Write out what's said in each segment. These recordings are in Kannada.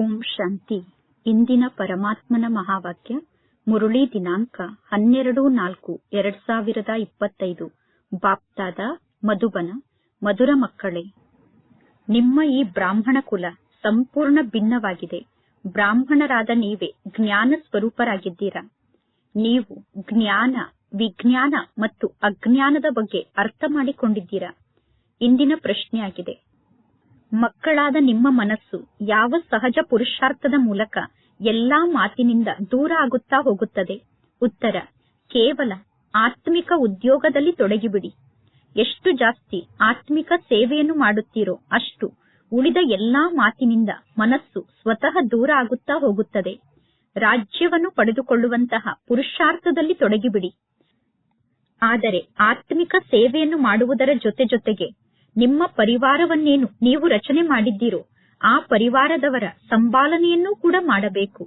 ಓಂ ಶಾಂತಿ. ಇಂದಿನ ಪರಮಾತ್ಮನ ಮಹಾವಾಕ್ಯ, ಮುರುಳಿ ದಿನಾಂಕ ಹನ್ನೆರಡು ನಾಲ್ಕು ಎರಡ್ ಸಾವಿರದ ಇಪ್ಪತ್ತೈದು. ಬಾಪ್ತಾದ ಮಧುಬನ, ಮಧುರ ಮಕ್ಕಳೇ, ನಿಮ್ಮ ಈ ಬ್ರಾಹ್ಮಣ ಕುಲ ಸಂಪೂರ್ಣ ಭಿನ್ನವಾಗಿದೆ. ಬ್ರಾಹ್ಮಣರಾದ ನೀವೇ ಜ್ಞಾನ ಸ್ವರೂಪರಾಗಿದ್ದೀರಾ? ನೀವು ಜ್ಞಾನ, ವಿಜ್ಞಾನ ಮತ್ತು ಅಜ್ಞಾನದ ಬಗ್ಗೆ ಅರ್ಥ ಮಾಡಿಕೊಂಡಿದ್ದೀರಾ? ಇಂದಿನ ಪ್ರಶ್ನೆಯಾಗಿದೆ. ಮಕ್ಕಳಾದ ನಿಮ್ಮ ಮನಸ್ಸು ಯಾವ ಸಹಜ ಪುರುಷಾರ್ಥದ ಮೂಲಕ ಎಲ್ಲಾ ಮಾತಿನಿಂದ ದೂರ ಆಗುತ್ತಾ ಹೋಗುತ್ತದೆ? ಉತ್ತರ, ಕೇವಲ ಆತ್ಮಿಕ ಉದ್ಯೋಗದಲ್ಲಿ ತೊಡಗಿಬಿಡಿ. ಎಷ್ಟು ಜಾಸ್ತಿ ಆತ್ಮಿಕ ಸೇವೆಯನ್ನು ಮಾಡುತ್ತೀರೋ ಅಷ್ಟು ಉಳಿದ ಎಲ್ಲಾ ಮಾತಿನಿಂದ ಮನಸ್ಸು ಸ್ವತಃ ದೂರ ಆಗುತ್ತಾ ಹೋಗುತ್ತದೆ. ರಾಜ್ಯವನ್ನು ಪಡೆದುಕೊಳ್ಳುವಂತಹ ಪುರುಷಾರ್ಥದಲ್ಲಿ ತೊಡಗಿಬಿಡಿ. ಆದರೆ ಆತ್ಮಿಕ ಸೇವೆಯನ್ನು ಮಾಡುವುದರ ಜೊತೆ ಜೊತೆಗೆ ನಿಮ್ಮ ಪರಿವಾರವನ್ನೇನು ನೀವು ರಚನೆ ಮಾಡಿದ್ದೀರೋ ಆ ಪರಿವಾರದವರ ಸಂಪಾಲನೆಯನ್ನೂ ಕೂಡ ಮಾಡಬೇಕು.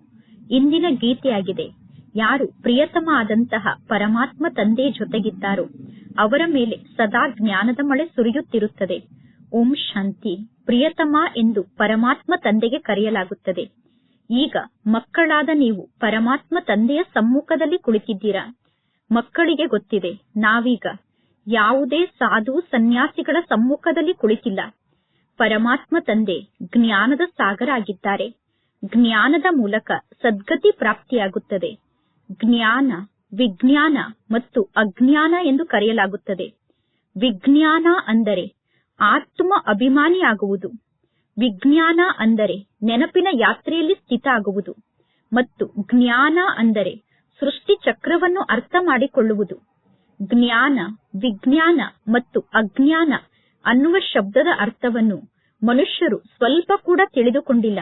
ಇಂದಿನ ಗೀತೆಯಾಗಿದೆ, ಯಾರು ಪ್ರಿಯತಮ ಆದಂತಹ ಪರಮಾತ್ಮ ತಂದೆಯ ಜೊತೆಗಿದ್ದಾರೋ ಅವರ ಮೇಲೆ ಸದಾ ಜ್ಞಾನದ ಮಳೆ ಸುರಿಯುತ್ತಿರುತ್ತದೆ. ಓಂ ಶಾಂತಿ, ಪ್ರಿಯತಮ ಎಂದು ಪರಮಾತ್ಮ ತಂದೆಗೆ ಕರೆಯಲಾಗುತ್ತದೆ. ಈಗ ಮಕ್ಕಳಾದ ನೀವು ಪರಮಾತ್ಮ ತಂದೆಯ ಸಮ್ಮುಖದಲ್ಲಿ ಕುಳಿತಿದ್ದೀರಾ? ಮಕ್ಕಳಿಗೆ ಗೊತ್ತಿದೆ, ನಾವೀಗ ಯಾವುದೇ ಸಾಧು ಸನ್ಯಾಸಿಗಳ ಸಮ್ಮುಖದಲ್ಲಿ ಕುಳಿತಿಲ್ಲ. ಪರಮಾತ್ಮ ತಂದೆ ಜ್ಞಾನದ ಸಾಗರ ಆಗಿದ್ದಾರೆ ಜ್ಞಾನದ ಮೂಲಕ ಸದ್ಗತಿ ಪ್ರಾಪ್ತಿಯಾಗುತ್ತದೆ. ಜ್ಞಾನ, ವಿಜ್ಞಾನ ಮತ್ತು ಅಜ್ಞಾನ ಎಂದು ಕರೆಯಲಾಗುತ್ತದೆ. ವಿಜ್ಞಾನ ಅಂದರೆ ಆತ್ಮ ಅಭಿಮಾನಿಯಾಗುವುದು. ವಿಜ್ಞಾನ ಅಂದರೆ ನೆನಪಿನ ಯಾತ್ರೆಯಲ್ಲಿ ಸ್ಥಿತ ಆಗುವುದು ಮತ್ತು ಜ್ಞಾನ ಅಂದರೆ ಸೃಷ್ಟಿ ಚಕ್ರವನ್ನು ಅರ್ಥ ಮಾಡಿಕೊಳ್ಳುವುದು. ಜ್ಞಾನ, ವಿಜ್ಞಾನ ಮತ್ತು ಅಜ್ಞಾನ ಅನ್ನುವ ಶಬ್ದದ ಅರ್ಥವನ್ನು ಮನುಷ್ಯರು ಸ್ವಲ್ಪ ಕೂಡ ತಿಳಿದುಕೊಂಡಿಲ್ಲ.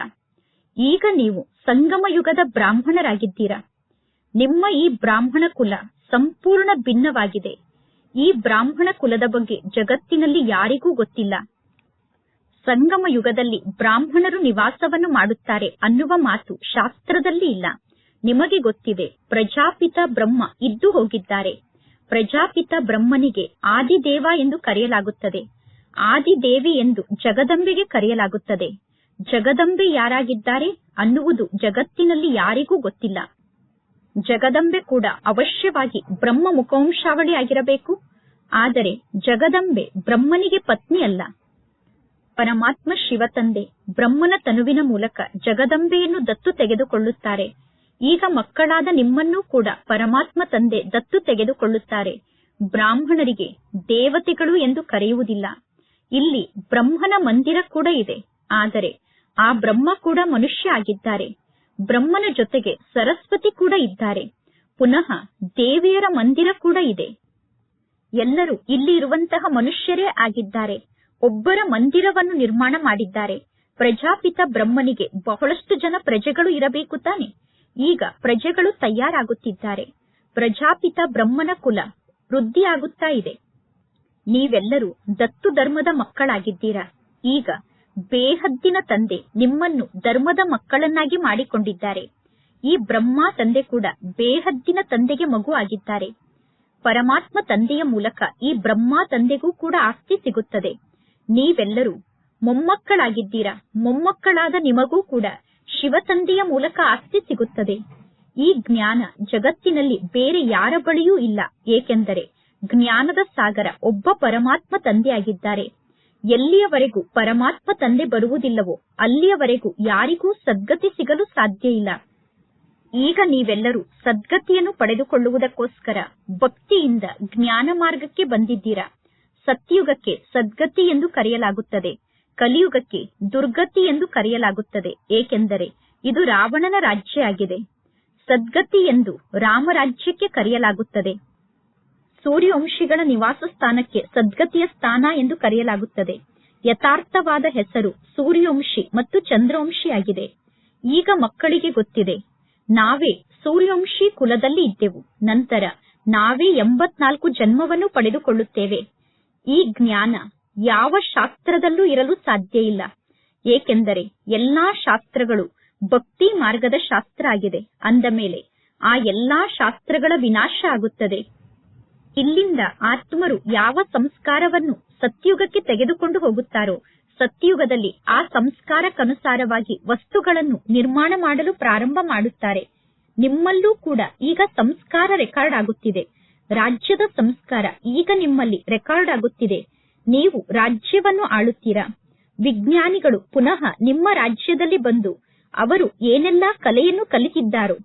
ಈಗ ನೀವು ಸಂಗಮ ಯುಗದ ಬ್ರಾಹ್ಮಣರಾಗಿದ್ದೀರಾ? ನಿಮ್ಮ ಈ ಬ್ರಾಹ್ಮಣ ಕುಲ ಸಂಪೂರ್ಣ ಭಿನ್ನವಾಗಿದೆ. ಈ ಬ್ರಾಹ್ಮಣ ಕುಲದ ಬಗ್ಗೆ ಜಗತ್ತಿನಲ್ಲಿ ಯಾರಿಗೂ ಗೊತ್ತಿಲ್ಲ. ಸಂಗಮ ಯುಗದಲ್ಲಿ ಬ್ರಾಹ್ಮಣರು ನಿವಾಸವನ್ನು ಮಾಡುತ್ತಾರೆ ಅನ್ನುವ ಮಾತು ಶಾಸ್ತ್ರದಲ್ಲಿ ಇಲ್ಲ. ನಿಮಗೆ ಗೊತ್ತಿದೆ, ಪ್ರಜಾಪಿತ ಬ್ರಹ್ಮ ಇದ್ದು ಹೋಗಿದ್ದಾರೆ. ಪ್ರಜಾಪಿತ ಬ್ರಹ್ಮನಿಗೆ ಆದಿದೇವ ಎಂದು ಕರೆಯಲಾಗುತ್ತದೆ. ಆದಿದೇವಿ ಎಂದು ಜಗದಂಬೆಗೆ ಕರೆಯಲಾಗುತ್ತದೆ. ಜಗದಂಬೆ ಯಾರಾಗಿದ್ದಾರೆ ಅನ್ನುವುದು ಜಗತ್ತಿನಲ್ಲಿ ಯಾರಿಗೂ ಗೊತ್ತಿಲ್ಲ. ಜಗದಂಬೆ ಕೂಡ ಅವಶ್ಯವಾಗಿ ಬ್ರಹ್ಮ ಮುಖವಂಶಾವಳಿ ಆಗಿರಬೇಕು. ಆದರೆ ಜಗದಂಬೆ ಬ್ರಹ್ಮನಿಗೆ ಪತ್ನಿ ಅಲ್ಲ. ಪರಮಾತ್ಮ ಶಿವತಂದೆ ಬ್ರಹ್ಮನ ತನುವಿನ ಮೂಲಕ ಜಗದಂಬೆಯನ್ನು ದತ್ತು ತೆಗೆದುಕೊಳ್ಳುತ್ತಾರೆ. ಈಗ ಮಕ್ಕಳಾದ ನಿಮ್ಮನ್ನೂ ಕೂಡ ಪರಮಾತ್ಮ ತಂದೆ ದತ್ತು ತೆಗೆದುಕೊಳ್ಳುತ್ತಾರೆ. ಬ್ರಾಹ್ಮಣರಿಗೆ ದೇವತೆಗಳು ಎಂದು ಕರೆಯುವುದಿಲ್ಲ. ಇಲ್ಲಿ ಬ್ರಹ್ಮನ ಮಂದಿರ ಕೂಡ ಇದೆ. ಆದರೆ ಆ ಬ್ರಹ್ಮ ಕೂಡ ಮನುಷ್ಯ ಆಗಿದ್ದಾರೆ. ಬ್ರಹ್ಮನ ಜೊತೆಗೆ ಸರಸ್ವತಿ ಕೂಡ ಇದ್ದಾರೆ. ಪುನಃ ದೇವಿಯರ ಮಂದಿರ ಕೂಡ ಇದೆ. ಎಲ್ಲರೂ ಇಲ್ಲಿ ಇರುವಂತಹ ಮನುಷ್ಯರೇ ಆಗಿದ್ದಾರೆ. ಒಬ್ಬರ ಮಂದಿರವನ್ನು ನಿರ್ಮಾಣ ಮಾಡಿದ್ದಾರೆ. ಪ್ರಜಾಪಿತ ಬ್ರಹ್ಮನಿಗೆ ಬಹಳಷ್ಟು ಜನ ಪ್ರಜೆಗಳು ಇರಬೇಕು ತಾನೆ. ಈಗ ಪ್ರಜೆಗಳು ತಯಾರಾಗುತ್ತಿದ್ದಾರೆ. ಪ್ರಜಾಪಿತ ಬ್ರಹ್ಮನ ಕುಲ ವೃದ್ಧಿಯಾಗುತ್ತಾ ಇದೆ. ನೀವೆಲ್ಲರೂ ದತ್ತು ಧರ್ಮದ ಮಕ್ಕಳಾಗಿದ್ದೀರಾ. ಈಗ ಬೇಹದ್ದಿನ ತಂದೆ ನಿಮ್ಮನ್ನು ಧರ್ಮದ ಮಕ್ಕಳನ್ನಾಗಿ ಮಾಡಿಕೊಂಡಿದ್ದಾರೆ. ಈ ಬ್ರಹ್ಮ ತಂದೆ ಕೂಡ ಬೇಹದ್ದಿನ ತಂದೆಗೆ ಮಗು ಆಗಿದ್ದಾರೆ. ಪರಮಾತ್ಮ ತಂದೆಯ ಮೂಲಕ ಈ ಬ್ರಹ್ಮ ತಂದೆಗೂ ಕೂಡ ಆಸ್ತಿ ಸಿಗುತ್ತದೆ. ನೀವೆಲ್ಲರೂ ಮೊಮ್ಮಕ್ಕಳಾಗಿದ್ದೀರಾ. ಮೊಮ್ಮಕ್ಕಳಾದ ನಿಮಗೂ ಕೂಡ ಶಿವ ತಂದೆಯ ಮೂಲಕ ಆಸ್ತಿ ಸಿಗುತ್ತದೆ. ಈ ಜ್ಞಾನ ಜಗತ್ತಿನಲ್ಲಿ ಬೇರೆ ಯಾರ ಬಳಿಯೂ ಇಲ್ಲ. ಏಕೆಂದರೆ ಜ್ಞಾನದ ಸಾಗರ ಒಬ್ಬ ಪರಮಾತ್ಮ ತಂದೆಯಾಗಿದ್ದಾರೆ. ಎಲ್ಲಿಯವರೆಗೂ ಪರಮಾತ್ಮ ತಂದೆ ಬರುವುದಿಲ್ಲವೋ ಅಲ್ಲಿಯವರೆಗೂ ಯಾರಿಗೂ ಸದ್ಗತಿ ಸಿಗಲು ಸಾಧ್ಯ ಇಲ್ಲ. ಈಗ ನೀವೆಲ್ಲರೂ ಸದ್ಗತಿಯನ್ನು ಪಡೆದುಕೊಳ್ಳುವುದಕ್ಕೋಸ್ಕರ ಭಕ್ತಿಯಿಂದ ಜ್ಞಾನ ಮಾರ್ಗಕ್ಕೆ ಬಂದಿದ್ದೀರಾ? ಸತ್ಯುಗಕ್ಕೆ ಸದ್ಗತಿ ಎಂದು ಕರೆಯಲಾಗುತ್ತದೆ. ಕಲಿಯುಗಕ್ಕೆ ದುರ್ಗತಿ ಎಂದು ಕರೆಯಲಾಗುತ್ತದೆ. ಏಕೆಂದರೆ ಇದು ರಾವಣನ ರಾಜ್ಯ ಆಗಿದೆ ಸದ್ಗತಿ ಎಂದು ರಾಮರಾಜ್ಯಕ್ಕೆ ಕರೆಯಲಾಗುತ್ತದೆ. ಸೂರ್ಯವಂಶಿಗಳ ನಿವಾಸ ಸ್ಥಾನಕ್ಕೆ ಸದ್ಗತಿಯ ಸ್ಥಾನ ಎಂದು ಕರೆಯಲಾಗುತ್ತದೆ. ಯಥಾರ್ಥವಾದ ಹೆಸರು ಸೂರ್ಯವಂಶಿ ಮತ್ತು ಚಂದ್ರವಂಶಿ ಆಗಿದೆ ಈಗ ಮಕ್ಕಳಿಗೆ ಗೊತ್ತಿದೆ. ನಾವೇ ಸೂರ್ಯವಂಶಿ ಕುಲದಲ್ಲಿ ಇದ್ದೆವು. ನಂತರ ನಾವೇ ಎಂಬತ್ನಾಲ್ಕು ಜನ್ಮವನ್ನು ಪಡೆದುಕೊಳ್ಳುತ್ತೇವೆ. ಈ ಜ್ಞಾನ ಯಾವ ಶಾಸ್ತ್ರದಲ್ಲೂ ಇರಲು ಸಾಧ್ಯ ಇಲ್ಲ. ಏಕೆಂದರೆ ಎಲ್ಲಾ ಶಾಸ್ತ್ರಗಳು ಭಕ್ತಿ ಮಾರ್ಗದ ಶಾಸ್ತ್ರ ಆಗಿದೆ. ಅಂದ ಮೇಲೆ ಆ ಎಲ್ಲಾ ಶಾಸ್ತ್ರಗಳ ವಿನಾಶ ಆಗುತ್ತದೆ. ಇಲ್ಲಿಂದ ಆತ್ಮರು ಯಾವ ಸಂಸ್ಕಾರವನ್ನು ಸತ್ಯುಗಕ್ಕೆ ತೆಗೆದುಕೊಂಡು ಹೋಗುತ್ತಾರೋ, ಸತ್ಯುಗದಲ್ಲಿ ಆ ಸಂಸ್ಕಾರಕ್ಕನುಸಾರವಾಗಿ ವಸ್ತುಗಳನ್ನು ನಿರ್ಮಾಣ ಮಾಡಲು ಪ್ರಾರಂಭ ಮಾಡುತ್ತಾರೆ. ನಿಮ್ಮಲ್ಲೂ ಕೂಡ ಈಗ ಸಂಸ್ಕಾರ ರೆಕಾರ್ಡ್ ಆಗುತ್ತಿದೆ. ರಾಜ್ಯದ ಸಂಸ್ಕಾರ ಈಗ ನಿಮ್ಮಲ್ಲಿ ರೆಕಾರ್ಡ್ ಆಗುತ್ತಿದೆ. ನೀವು ರಾಜ್ಯವನ್ನು ಆಳುತ್ತೀರಾ? ವಿಜ್ಞಾನಿಗಳು ಪುನಃ ನಿಮ್ಮ ರಾಜ್ಯದಲ್ಲಿ ಬಂದು ಅವರು ಏನೆಲ್ಲ ಕಲೆಯನ್ನು ಕಲಿತಿದ್ದಾರೋ,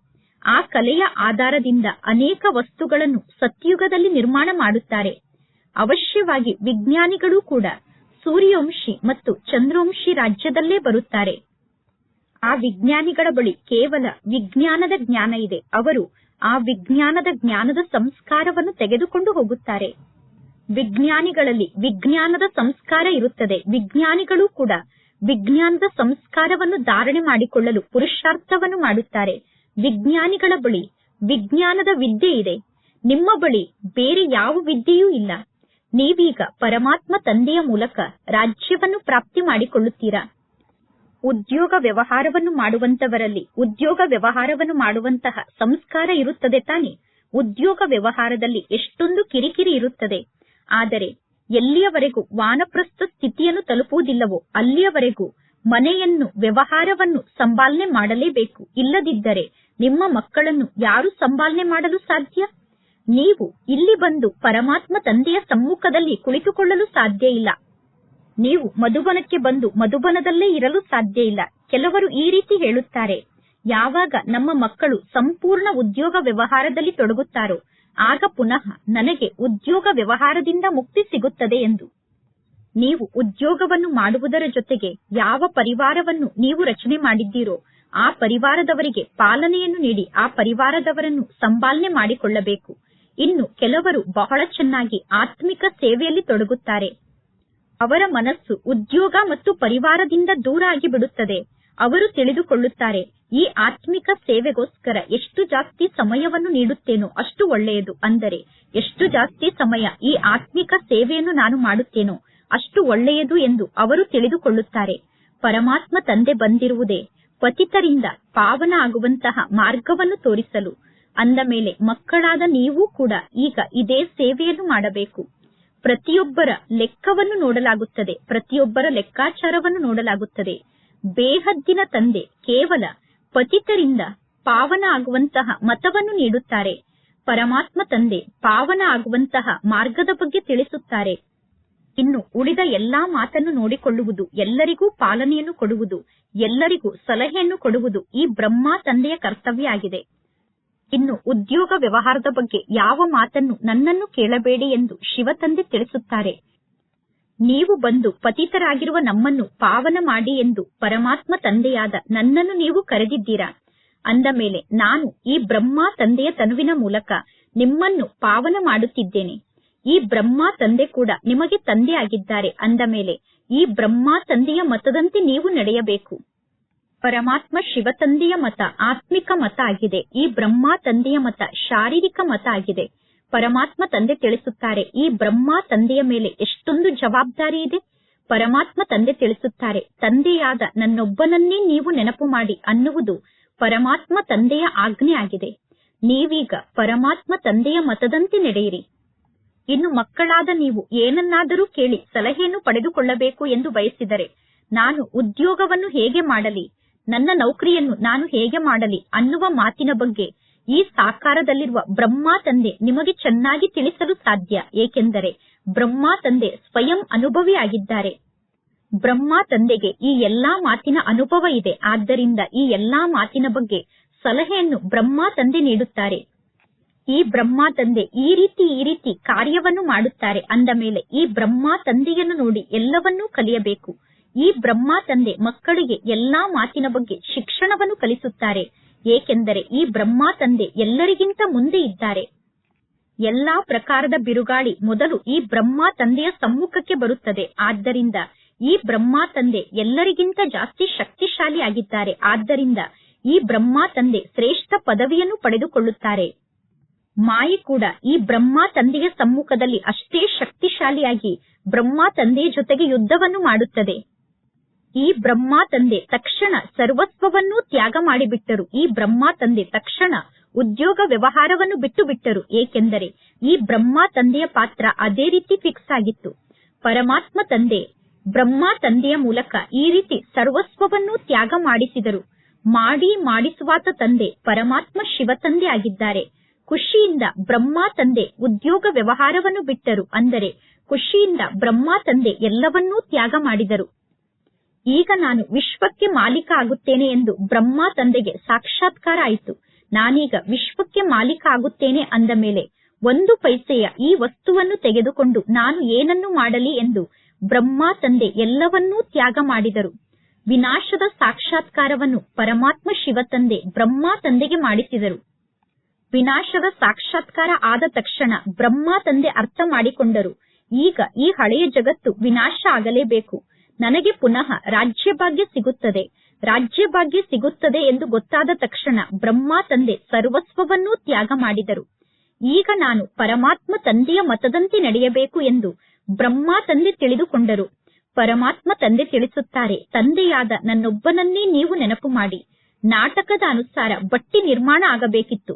ಆ ಕಲೆಯ ಆಧಾರದಿಂದ ಅನೇಕ ವಸ್ತುಗಳನ್ನು ಸತ್ಯುಗದಲ್ಲಿ ನಿರ್ಮಾಣ ಮಾಡುತ್ತಾರೆ. ಅವಶ್ಯವಾಗಿ ವಿಜ್ಞಾನಿಗಳು ಕೂಡ ಸೂರ್ಯವಂಶಿ ಮತ್ತು ಚಂದ್ರವಂಶಿ ರಾಜ್ಯದಲ್ಲೇ ಬರುತ್ತಾರೆ. ಆ ವಿಜ್ಞಾನಿಗಳ ಬಳಿ ಕೇವಲ ವಿಜ್ಞಾನದ ಜ್ಞಾನ ಇದೆ. ಅವರು ಆ ವಿಜ್ಞಾನದ ಜ್ಞಾನದ ಸಂಸ್ಕಾರವನ್ನು ತೆಗೆದುಕೊಂಡು ಹೋಗುತ್ತಾರೆ. ವಿಜ್ಞಾನಿಗಳಲ್ಲಿ ವಿಜ್ಞಾನದ ಸಂಸ್ಕಾರ ಇರುತ್ತದೆ. ವಿಜ್ಞಾನಿಗಳು ಕೂಡ ವಿಜ್ಞಾನದ ಸಂಸ್ಕಾರವನ್ನು ಧಾರಣೆ ಮಾಡಿಕೊಳ್ಳಲು ಪುರುಷಾರ್ಥವನ್ನು ಮಾಡುತ್ತಾರೆ. ವಿಜ್ಞಾನಿಗಳ ಬಳಿ ವಿಜ್ಞಾನದ ವಿದ್ಯೆ ಇದೆ. ನಿಮ್ಮ ಬಳಿ ಬೇರೆ ಯಾವ ವಿದ್ಯೆಯೂ ಇಲ್ಲ. ನೀವೀಗ ಪರಮಾತ್ಮ ತಂದೆಯ ಮೂಲಕ ರಾಜ್ಯವನ್ನು ಪ್ರಾಪ್ತಿ ಮಾಡಿಕೊಳ್ಳುತ್ತೀರಾ? ಉದ್ಯೋಗ ವ್ಯವಹಾರವನ್ನು ಮಾಡುವಂತವರಲ್ಲಿ ಉದ್ಯೋಗ ವ್ಯವಹಾರವನ್ನು ಮಾಡುವಂತಹ ಸಂಸ್ಕಾರ ಇರುತ್ತದೆ ತಾನೆ. ಉದ್ಯೋಗ ವ್ಯವಹಾರದಲ್ಲಿ ಎಷ್ಟೊಂದು ಕಿರಿಕಿರಿ ಇರುತ್ತದೆ. ಆದರೆ ಎಲ್ಲಿಯವರೆಗೂ ವಾನಪ್ರಸ್ಥ ಸ್ಥಿತಿಯನ್ನು ತಲುಪುವುದಿಲ್ಲವೋ ಅಲ್ಲಿಯವರೆಗೂ ಮನೆಯನ್ನು, ವ್ಯವಹಾರವನ್ನು ಸಂಪಾಲನೆ ಮಾಡಲೇಬೇಕು. ಇಲ್ಲದಿದ್ದರೆ ನಿಮ್ಮ ಮಕ್ಕಳನ್ನು ಯಾರು ಸಂಪಾಲನೆ ಮಾಡಲು ಸಾಧ್ಯ? ನೀವು ಇಲ್ಲಿ ಬಂದು ಪರಮಾತ್ಮ ತಂದೆಯ ಸಮ್ಮುಖದಲ್ಲಿ ಕುಳಿತುಕೊಳ್ಳಲು ಸಾಧ್ಯ ಇಲ್ಲ. ನೀವು ಮಧುಬನಕ್ಕೆ ಬಂದು ಮಧುಬನದಲ್ಲೇ ಇರಲು ಸಾಧ್ಯ ಇಲ್ಲ. ಕೆಲವರು ಈ ರೀತಿ ಹೇಳುತ್ತಾರೆ, ಯಾವಾಗ ನಮ್ಮ ಮಕ್ಕಳು ಸಂಪೂರ್ಣ ಉದ್ಯೋಗ ವ್ಯವಹಾರದಲ್ಲಿ ತೊಡಗುತ್ತಾರೋ ಆಗ ಪುನಃ ನನಗೆ ಉದ್ಯೋಗ ವ್ಯವಹಾರದಿಂದ ಮುಕ್ತಿ ಸಿಗುತ್ತದೆ ಎಂದು. ನೀವು ಉದ್ಯೋಗವನ್ನು ಮಾಡುವುದರ ಜೊತೆಗೆ ಯಾವ ಪರಿವಾರವನ್ನು ನೀವು ರಚನೆ ಮಾಡಿದ್ದೀರೋ, ಆ ಪರಿವಾರದವರಿಗೆ ಪಾಲನೆಯನ್ನು ನೀಡಿ ಆ ಪರಿವಾರದವರನ್ನು ಸಂಭಾಲನೆ ಮಾಡಿಕೊಳ್ಳಬೇಕು. ಇನ್ನು ಕೆಲವರು ಬಹಳ ಚೆನ್ನಾಗಿ ಆತ್ಮಿಕ ಸೇವೆಯಲ್ಲಿ ತೊಡಗುತ್ತಾರೆ. ಅವರ ಮನಸ್ಸು ಉದ್ಯೋಗ ಮತ್ತು ಪರಿವಾರದಿಂದ ದೂರ ಆಗಿ ಬಿಡುತ್ತದೆ. ಅವರು ತಿಳಿದುಕೊಳ್ಳುತ್ತಾರೆ, ಈ ಆತ್ಮಿಕ ಸೇವೆಗೋಸ್ಕರ ಎಷ್ಟು ಜಾಸ್ತಿ ಸಮಯವನ್ನು ನೀಡುತ್ತೇನೋ ಅಷ್ಟು ಒಳ್ಳೆಯದು. ಅಂದರೆ, ಎಷ್ಟು ಜಾಸ್ತಿ ಸಮಯ ಈ ಆತ್ಮಿಕ ಸೇವೆಯನ್ನು ನಾನು ಮಾಡುತ್ತೇನೋ ಅಷ್ಟು ಒಳ್ಳೆಯದು ಎಂದು ಅವರು ತಿಳಿದುಕೊಳ್ಳುತ್ತಾರೆ. ಪರಮಾತ್ಮ ತಂದೆ ಬಂದಿರುವುದೇ ಪತಿತರಿಂದ ಪಾವನ ಆಗುವಂತಹ ಮಾರ್ಗವನ್ನು ತೋರಿಸಲು. ಅಂದ ಮೇಲೆ ಮಕ್ಕಳಾದ ನೀವು ಕೂಡ ಈಗ ಇದೇ ಸೇವೆಯನ್ನು ಮಾಡಬೇಕು. ಪ್ರತಿಯೊಬ್ಬರ ಲೆಕ್ಕವನ್ನು ನೋಡಲಾಗುತ್ತದೆ, ಪ್ರತಿಯೊಬ್ಬರ ಲೆಕ್ಕಾಚಾರವನ್ನು ನೋಡಲಾಗುತ್ತದೆ. ಬೇಹದ್ದಿನ ತಂದೆ ಕೇವಲ ಪತಿತರಿಂದ ಪಾವನ ಆಗುವಂತಹ ಮತವನ್ನು ನೀಡುತ್ತಾರೆ. ಪರಮಾತ್ಮ ತಂದೆ ಪಾವನ ಆಗುವಂತಹ ಮಾರ್ಗದ ಬಗ್ಗೆ ತಿಳಿಸುತ್ತಾರೆ. ಇನ್ನು ಉಳಿದ ಎಲ್ಲಾ ಮಾತನ್ನು ನೋಡಿಕೊಳ್ಳುವುದು ಎಲ್ಲರಿಗೂ ಪಾಲನೆಯನ್ನು ಕೊಡುವುದು, ಎಲ್ಲರಿಗೂ ಸಲಹೆಯನ್ನು ಕೊಡುವುದು ಈ ಬ್ರಹ್ಮ ತಂದೆಯ ಕರ್ತವ್ಯ ಆಗಿದೆ. ಇನ್ನು ಉದ್ಯೋಗ ವ್ಯವಹಾರದ ಬಗ್ಗೆ ಯಾವ ಮಾತನ್ನು ನನ್ನನ್ನು ಕೇಳಬೇಡಿ ಎಂದು ಶಿವತಂದೆ ತಿಳಿಸುತ್ತಾರೆ. ನೀವು ಬಂದು ಪತಿತರಾಗಿರುವ ನಮ್ಮನ್ನು ಪಾವನ ಮಾಡಿ ಎಂದು ಪರಮಾತ್ಮ ತಂದೆಯಾದ ನನ್ನನ್ನು ನೀವು ಕರೆದಿದ್ದೀರಾ? ಅಂದ ಮೇಲೆ ನಾನು ಈ ಬ್ರಹ್ಮ ತಂದೆಯ ತನುವಿನ ಮೂಲಕ ನಿಮ್ಮನ್ನು ಪಾವನ ಮಾಡುತ್ತಿದ್ದೇನೆ. ಈ ಬ್ರಹ್ಮ ತಂದೆ ಕೂಡ ನಿಮಗೆ ತಂದೆ ಆಗಿದ್ದಾರೆ. ಅಂದ ಮೇಲೆ ಈ ಬ್ರಹ್ಮ ತಂದೆಯ ಮತದಂತೆ ನೀವು ನಡೆಯಬೇಕು. ಪರಮಾತ್ಮ ಶಿವ ತಂದೆಯ ಮತ ಆತ್ಮಿಕ ಮತ ಆಗಿದೆ. ಈ ಬ್ರಹ್ಮ ತಂದೆಯ ಮತ ಶಾರೀರಿಕ ಮತ ಆಗಿದೆ. ಪರಮಾತ್ಮ ತಂದೆ ತಿಳಿಸುತ್ತಾರೆ. ಈ ಬ್ರಹ್ಮ ತಂದೆಯ ಮೇಲೆ ಎಷ್ಟೊಂದು ಜವಾಬ್ದಾರಿ ಇದೆ. ಪರಮಾತ್ಮ ತಂದೆ ತಿಳಿಸುತ್ತಾರೆ. ತಂದೆಯಾದ ನನ್ನೊಬ್ಬನನ್ನೇ ನೀವು ನೆನಪು ಮಾಡಿ ಅನ್ನುವುದು ಪರಮಾತ್ಮ ತಂದೆಯ ಆಜ್ಞೆ ಆಗಿದೆ. ನೀವೀಗ ಪರಮಾತ್ಮ ತಂದೆಯ ಮತದಂತೆ ನಡೆಯಿರಿ. ಇನ್ನು ಮಕ್ಕಳಾದ ನೀವು ಏನನ್ನಾದರೂ ಕೇಳಿ ಸಲಹೆಯನ್ನು ಪಡೆದುಕೊಳ್ಳಬೇಕು ಎಂದು ಬಯಸಿದರೆ ನಾನು ಉದ್ಯೋಗವನ್ನು ಹೇಗೆ ಮಾಡಲಿ, ನನ್ನ ನೌಕರಿಯನ್ನು ನಾನು ಹೇಗೆ ಮಾಡಲಿ ಅನ್ನುವ ಮಾತಿನ ಬಗ್ಗೆ ಈ ಸಾಕಾರದಲ್ಲಿರುವ ಬ್ರಹ್ಮ ತಂದೆ ನಿಮಗೆ ಚೆನ್ನಾಗಿ ತಿಳಿಸಲು ಸಾಧ್ಯ. ಏಕೆಂದರೆ ಬ್ರಹ್ಮ ತಂದೆ ಸ್ವಯಂ ಅನುಭವಿ ಆಗಿದ್ದಾರೆ ಬ್ರಹ್ಮ ತಂದೆಗೆ ಈ ಎಲ್ಲಾ ಮಾತಿನ ಅನುಭವ ಇದೆ. ಆದ್ದರಿಂದ ಈ ಎಲ್ಲಾ ಮಾತಿನ ಬಗ್ಗೆ ಸಲಹೆಯನ್ನು ಬ್ರಹ್ಮ ತಂದೆ ನೀಡುತ್ತಾರೆ. ಈ ಬ್ರಹ್ಮ ತಂದೆ ಈ ರೀತಿ ಈ ರೀತಿ ಕಾರ್ಯವನ್ನು ಮಾಡುತ್ತಾರೆ. ಅಂದ ಮೇಲೆ ಈ ಬ್ರಹ್ಮ ತಂದೆಯನ್ನು ನೋಡಿ ಎಲ್ಲವನ್ನೂ ಕಲಿಯಬೇಕು. ಈ ಬ್ರಹ್ಮ ತಂದೆ ಮಕ್ಕಳಿಗೆ ಎಲ್ಲಾ ಮಾತಿನ ಬಗ್ಗೆ ಶಿಕ್ಷಣವನ್ನು ಕಲಿಸುತ್ತಾರೆ. ಏಕೆಂದರೆ ಈ ಬ್ರಹ್ಮ ತಂದೆ ಎಲ್ಲರಿಗಿಂತ ಮುಂದೆ ಇದ್ದಾರೆ. ಎಲ್ಲಾ ಪ್ರಕಾರದ ಬಿರುಗಾಳಿ ಮೊದಲು ಈ ಬ್ರಹ್ಮ ತಂದೆಯ ಸಮ್ಮುಖಕ್ಕೆ ಬರುತ್ತದೆ. ಆದ್ದರಿಂದ ಈ ಬ್ರಹ್ಮ ತಂದೆ ಎಲ್ಲರಿಗಿಂತ ಜಾಸ್ತಿ ಶಕ್ತಿಶಾಲಿ ಆಗಿದ್ದಾರೆ. ಆದ್ದರಿಂದ ಈ ಬ್ರಹ್ಮ ತಂದೆ ಶ್ರೇಷ್ಠ ಪದವಿಯನ್ನು ಪಡೆದುಕೊಳ್ಳುತ್ತಾರೆ. ಮಾಯಿ ಕೂಡ ಈ ಬ್ರಹ್ಮ ತಂದೆಯ ಸಮ್ಮುಖದಲ್ಲಿ ಅಷ್ಟೇ ಶಕ್ತಿಶಾಲಿಯಾಗಿ ಬ್ರಹ್ಮ ತಂದೆಯ ಜೊತೆಗೆ ಯುದ್ಧವನ್ನು ಮಾಡುತ್ತದೆ. ಈ ಬ್ರಹ್ಮ ತಂದೆ ತಕ್ಷಣ ಸರ್ವಸ್ವವನ್ನೂ ತ್ಯಾಗ ಮಾಡಿಬಿಟ್ಟರು. ಈ ಬ್ರಹ್ಮ ತಂದೆ ತಕ್ಷಣ ಉದ್ಯೋಗ ವ್ಯವಹಾರವನ್ನು ಬಿಟ್ಟು ಬಿಟ್ಟರು ಏಕೆಂದರೆ ಈ ಬ್ರಹ್ಮ ತಂದೆಯ ಪಾತ್ರ ಅದೇ ರೀತಿ ಫಿಕ್ಸ್ ಆಗಿತ್ತು. ಪರಮಾತ್ಮ ತಂದೆ ಬ್ರಹ್ಮ ತಂದೆಯ ಮೂಲಕ ಈ ರೀತಿ ಸರ್ವಸ್ವವನ್ನು ತ್ಯಾಗ ಮಾಡಿಸಿದರು. ಮಾಡಿ ಮಾಡಿಸುವಾತ ತಂದೆ ಪರಮಾತ್ಮ ಶಿವ ತಂದೆ ಆಗಿದ್ದಾರೆ. ಖುಷಿಯಿಂದ ಬ್ರಹ್ಮ ತಂದೆ ಉದ್ಯೋಗ ವ್ಯವಹಾರವನ್ನು ಬಿಟ್ಟರು. ಅಂದರೆ ಖುಷಿಯಿಂದ ಬ್ರಹ್ಮ ತಂದೆ ಎಲ್ಲವನ್ನೂ ತ್ಯಾಗ ಮಾಡಿದರು. ಈಗ ನಾನು ವಿಶ್ವಕ್ಕೆ ಮಾಲೀಕ ಆಗುತ್ತೇನೆ ಎಂದು ಬ್ರಹ್ಮ ತಂದೆಗೆ ಸಾಕ್ಷಾತ್ಕಾರ ಆಯಿತು. ನಾನೀಗ ವಿಶ್ವಕ್ಕೆ ಮಾಲೀಕ ಆಗುತ್ತೇನೆ ಅಂದ ಮೇಲೆ ಒಂದು ಪೈಸೆಯ ಈ ವಸ್ತುವನ್ನು ತೆಗೆದುಕೊಂಡು ನಾನು ಏನನ್ನು ಮಾಡಲಿ ಎಂದು ಬ್ರಹ್ಮ ತಂದೆ ಎಲ್ಲವನ್ನೂ ತ್ಯಾಗ ಮಾಡಿದರು. ವಿನಾಶದ ಸಾಕ್ಷಾತ್ಕಾರವನ್ನು ಪರಮಾತ್ಮ ಶಿವ ತಂದೆ ಬ್ರಹ್ಮ ತಂದೆಗೆ ಮಾಡಿಸಿದರು. ವಿನಾಶದ ಸಾಕ್ಷಾತ್ಕಾರ ಆದ ತಕ್ಷಣ ಬ್ರಹ್ಮ ತಂದೆ ಅರ್ಥ ಮಾಡಿಕೊಂಡರು. ಈಗ ಈ ಹಳೆಯ ಜಗತ್ತು ವಿನಾಶ ಆಗಲೇಬೇಕು. ನನಗೆ ಪುನಃ ರಾಜ್ಯಭಾಗ್ಯ ಸಿಗುತ್ತದೆ. ರಾಜ್ಯಭಾಗ್ಯ ಸಿಗುತ್ತದೆ ಎಂದು ಗೊತ್ತಾದ ತಕ್ಷಣ ಬ್ರಹ್ಮ ತಂದೆ ಸರ್ವಸ್ವವನ್ನೂ ತ್ಯಾಗ ಮಾಡಿದರು. ಈಗ ನಾನು ಪರಮಾತ್ಮ ತಂದೆಯ ಮತದಂತೆ ನಡೆಯಬೇಕು ಎಂದು ಬ್ರಹ್ಮ ತಂದೆ ತಿಳಿದುಕೊಂಡರು. ಪರಮಾತ್ಮ ತಂದೆ ತಿಳಿಸುತ್ತಾರೆ, ತಂದೆಯಾದ ನನ್ನೊಬ್ಬನನ್ನೇ ನೀವು ನೆನಪು ಮಾಡಿ. ನಾಟಕದ ಅನುಸಾರ ಬಟ್ಟಿ ನಿರ್ಮಾಣ ಆಗಬೇಕಿತ್ತು.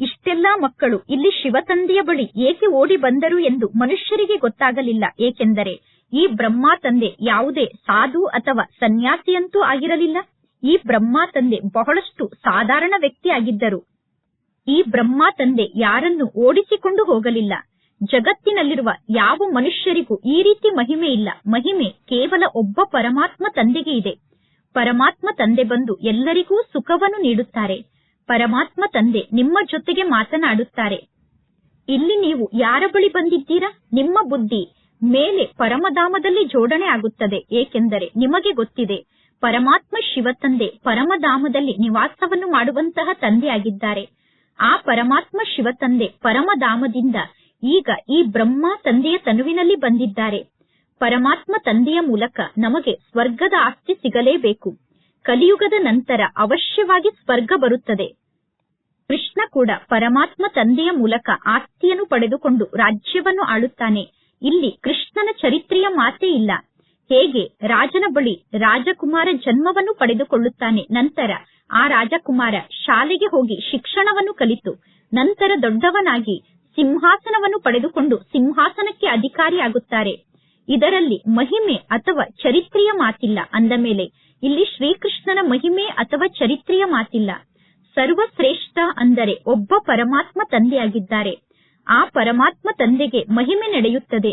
ಇಷ್ಟೆಲ್ಲಾ ಮಕ್ಕಳು ಇಲ್ಲಿ ಶಿವತಂದೆಯ ಬಳಿ ಏಕೆ ಓಡಿ ಬಂದರು ಎಂದು ಮನುಷ್ಯರಿಗೆ ಗೊತ್ತಾಗಲಿಲ್ಲ. ಏಕೆಂದರೆ ಈ ಬ್ರಹ್ಮ ತಂದೆ ಯಾವುದೇ ಸಾಧು ಅಥವಾ ಸನ್ಯಾಸಿಯಂತೂ ಆಗಿರಲಿಲ್ಲ. ಈ ಬ್ರಹ್ಮ ತಂದೆ ಬಹಳಷ್ಟು ಸಾಧಾರಣ ವ್ಯಕ್ತಿಯಾಗಿದ್ದರು. ಈ ಬ್ರಹ್ಮ ತಂದೆ ಯಾರನ್ನು ಓಡಿಸಿಕೊಂಡು ಹೋಗಲಿಲ್ಲ. ಜಗತ್ತಿನಲ್ಲಿರುವ ಯಾವ ಮನುಷ್ಯರಿಗೂ ಈ ರೀತಿ ಮಹಿಮೆ ಇಲ್ಲ. ಮಹಿಮೆ ಕೇವಲ ಒಬ್ಬ ಪರಮಾತ್ಮ ತಂದೆಗೆ ಇದೆ. ಪರಮಾತ್ಮ ತಂದೆ ಬಂದು ಎಲ್ಲರಿಗೂ ಸುಖವನ್ನು ನೀಡುತ್ತಾರೆ. ಪರಮಾತ್ಮ ತಂದೆ ನಿಮ್ಮ ಜೊತೆಗೆ ಮಾತನಾಡುತ್ತಾರೆ. ಇಲ್ಲಿ ನೀವು ಯಾರ ಬಳಿ ಬಂದಿದ್ದೀರಾ? ನಿಮ್ಮ ಬುದ್ಧಿ. ಮೇಲೆ ಪರಮಧಾಮದಲ್ಲಿ ಜೋಡಣೆ ಆಗುತ್ತದೆ. ಏಕೆಂದರೆ ನಿಮಗೆ ಗೊತ್ತಿದೆ, ಪರಮಾತ್ಮ ಶಿವ ತಂದೆ ಪರಮಧಾಮದಲ್ಲಿ ನಿವಾಸವನ್ನು ಮಾಡುವಂತಹ ತಂದೆಯಾಗಿದ್ದಾರೆ. ಆ ಪರಮಾತ್ಮ ಶಿವ ತಂದೆ ಪರಮಧಾಮದಿಂದ ಈಗ ಈ ಬ್ರಹ್ಮ ತಂದೆಯ ತನುವಿನಲ್ಲಿ ಬಂದಿದ್ದಾರೆ. ಪರಮಾತ್ಮ ತಂದೆಯ ಮೂಲಕ ನಮಗೆ ಸ್ವರ್ಗದ ಆಸ್ತಿ ಸಿಗಲೇಬೇಕು. ಕಲಿಯುಗದ ನಂತರ ಅವಶ್ಯವಾಗಿ ಸ್ವರ್ಗ ಬರುತ್ತದೆ. ಕೃಷ್ಣ ಕೂಡ ಪರಮಾತ್ಮ ತಂದೆಯ ಮೂಲಕ ಆಸ್ತಿಯನ್ನು ಪಡೆದುಕೊಂಡು ರಾಜ್ಯವನ್ನು ಆಳುತ್ತಾನೆ. ಇಲ್ಲಿ ಕೃಷ್ಣನ ಚರಿತ್ರೆಯ ಮಾತೇ ಇಲ್ಲ. ಹೇಗೆ ರಾಜನ ಬಳಿ ರಾಜಕುಮಾರ ಜನ್ಮವನ್ನು ಪಡೆದುಕೊಳ್ಳುತ್ತಾನೆ ನಂತರ ಆ ರಾಜಕುಮಾರ ಶಾಲೆಗೆ ಹೋಗಿ ಶಿಕ್ಷಣವನ್ನು ಕಲಿತು, ನಂತರ ದೊಡ್ಡವನಾಗಿ ಸಿಂಹಾಸನವನ್ನು ಪಡೆದುಕೊಂಡು ಸಿಂಹಾಸನಕ್ಕೆ ಅಧಿಕಾರಿಯಾಗುತ್ತಾರೆ. ಇದರಲ್ಲಿ ಮಹಿಮೆ ಅಥವಾ ಚರಿತ್ರೆಯ ಮಾತಿಲ್ಲ ಅಂದ ಮೇಲೆ ಇಲ್ಲಿ ಶ್ರೀಕೃಷ್ಣನ ಮಹಿಮೆ ಅಥವಾ ಚರಿತ್ರೆಯ ಮಾತಿಲ್ಲ. ಸರ್ವಶ್ರೇಷ್ಠ ಅಂದರೆ ಒಬ್ಬ ಪರಮಾತ್ಮ ತಂದೆಯಾಗಿದ್ದಾರೆ. ಆ ಪರಮಾತ್ಮ ತಂದೆಗೆ ಮಹಿಮೆ ನಡೆಯುತ್ತದೆ.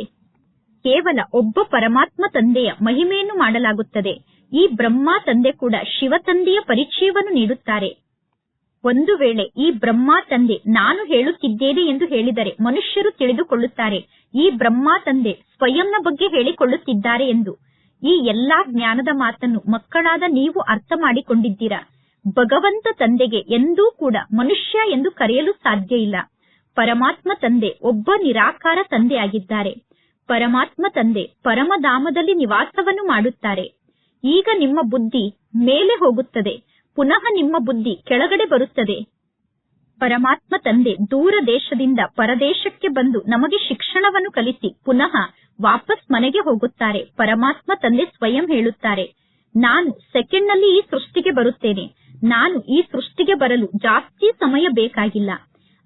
ಕೇವಲ ಒಬ್ಬ ಪರಮಾತ್ಮ ತಂದೆಯ ಮಹಿಮೆಯನ್ನು ಮಾಡಲಾಗುತ್ತದೆ. ಈ ಬ್ರಹ್ಮ ತಂದೆ ಕೂಡ ಶಿವ ತಂದೆಯ ಪರಿಚಯವನ್ನು ನೀಡುತ್ತಾರೆ. ಒಂದು ವೇಳೆ ಈ ಬ್ರಹ್ಮ ತಂದೆ ನಾನು ಹೇಳುತ್ತಿದ್ದೇನೆ ಎಂದು ಹೇಳಿದರೆ ಮನುಷ್ಯರು ತಿಳಿದುಕೊಳ್ಳುತ್ತಾರೆ. ಈ ಬ್ರಹ್ಮ ತಂದೆ ಸ್ವಯಂನ ಬಗ್ಗೆ ಹೇಳಿಕೊಳ್ಳುತ್ತಿದ್ದಾರೆ ಎಂದು. ಈ ಎಲ್ಲಾ ಜ್ಞಾನದ ಮಾತನ್ನು ಮಕ್ಕಳಾದ ನೀವು ಅರ್ಥ ಮಾಡಿಕೊಂಡಿದ್ದೀರಾ? ಭಗವಂತ ತಂದೆಗೆ ಎಂದೂ ಕೂಡ ಮನುಷ್ಯ ಎಂದು ಕರೆಯಲು ಸಾಧ್ಯ ಇಲ್ಲ. ಪರಮಾತ್ಮ ತಂದೆ, ಒಬ್ಬ ನಿರಾಕಾರ ತಂದೆಯಾಗಿದ್ದಾರೆ. ಪರಮಾತ್ಮ ತಂದೆ ಪರಮಧಾಮದಲ್ಲಿ ನಿವಾಸವನ್ನು ಮಾಡುತ್ತಾರೆ. ಈಗ ನಿಮ್ಮ ಬುದ್ಧಿ ಮೇಲೆ ಹೋಗುತ್ತದೆ. ಪುನಃ ನಿಮ್ಮ ಬುದ್ಧಿ ಕೆಳಗಡೆ ಬರುತ್ತದೆ. ಪರಮಾತ್ಮ ತಂದೆ ದೂರ ದೇಶದಿಂದ ಪರದೇಶಕ್ಕೆ ಬಂದು ನಮಗೆ ಶಿಕ್ಷಣವನ್ನು ಕಲಿಸಿ ಪುನಃ ವಾಪಸ್ ಮನೆಗೆ ಹೋಗುತ್ತಾರೆ. ಪರಮಾತ್ಮ ತಂದೆ ಸ್ವಯಂ ಹೇಳುತ್ತಾರೆ, ನಾನು ಸೆಕೆಂಡ್ನಲ್ಲಿ ಈ ಸೃಷ್ಟಿಗೆ ಬರುತ್ತೇನೆ. ನಾನು ಈ ಸೃಷ್ಟಿಗೆ ಬರಲು ಜಾಸ್ತಿ ಸಮಯ ಬೇಕಾಗಿಲ್ಲ.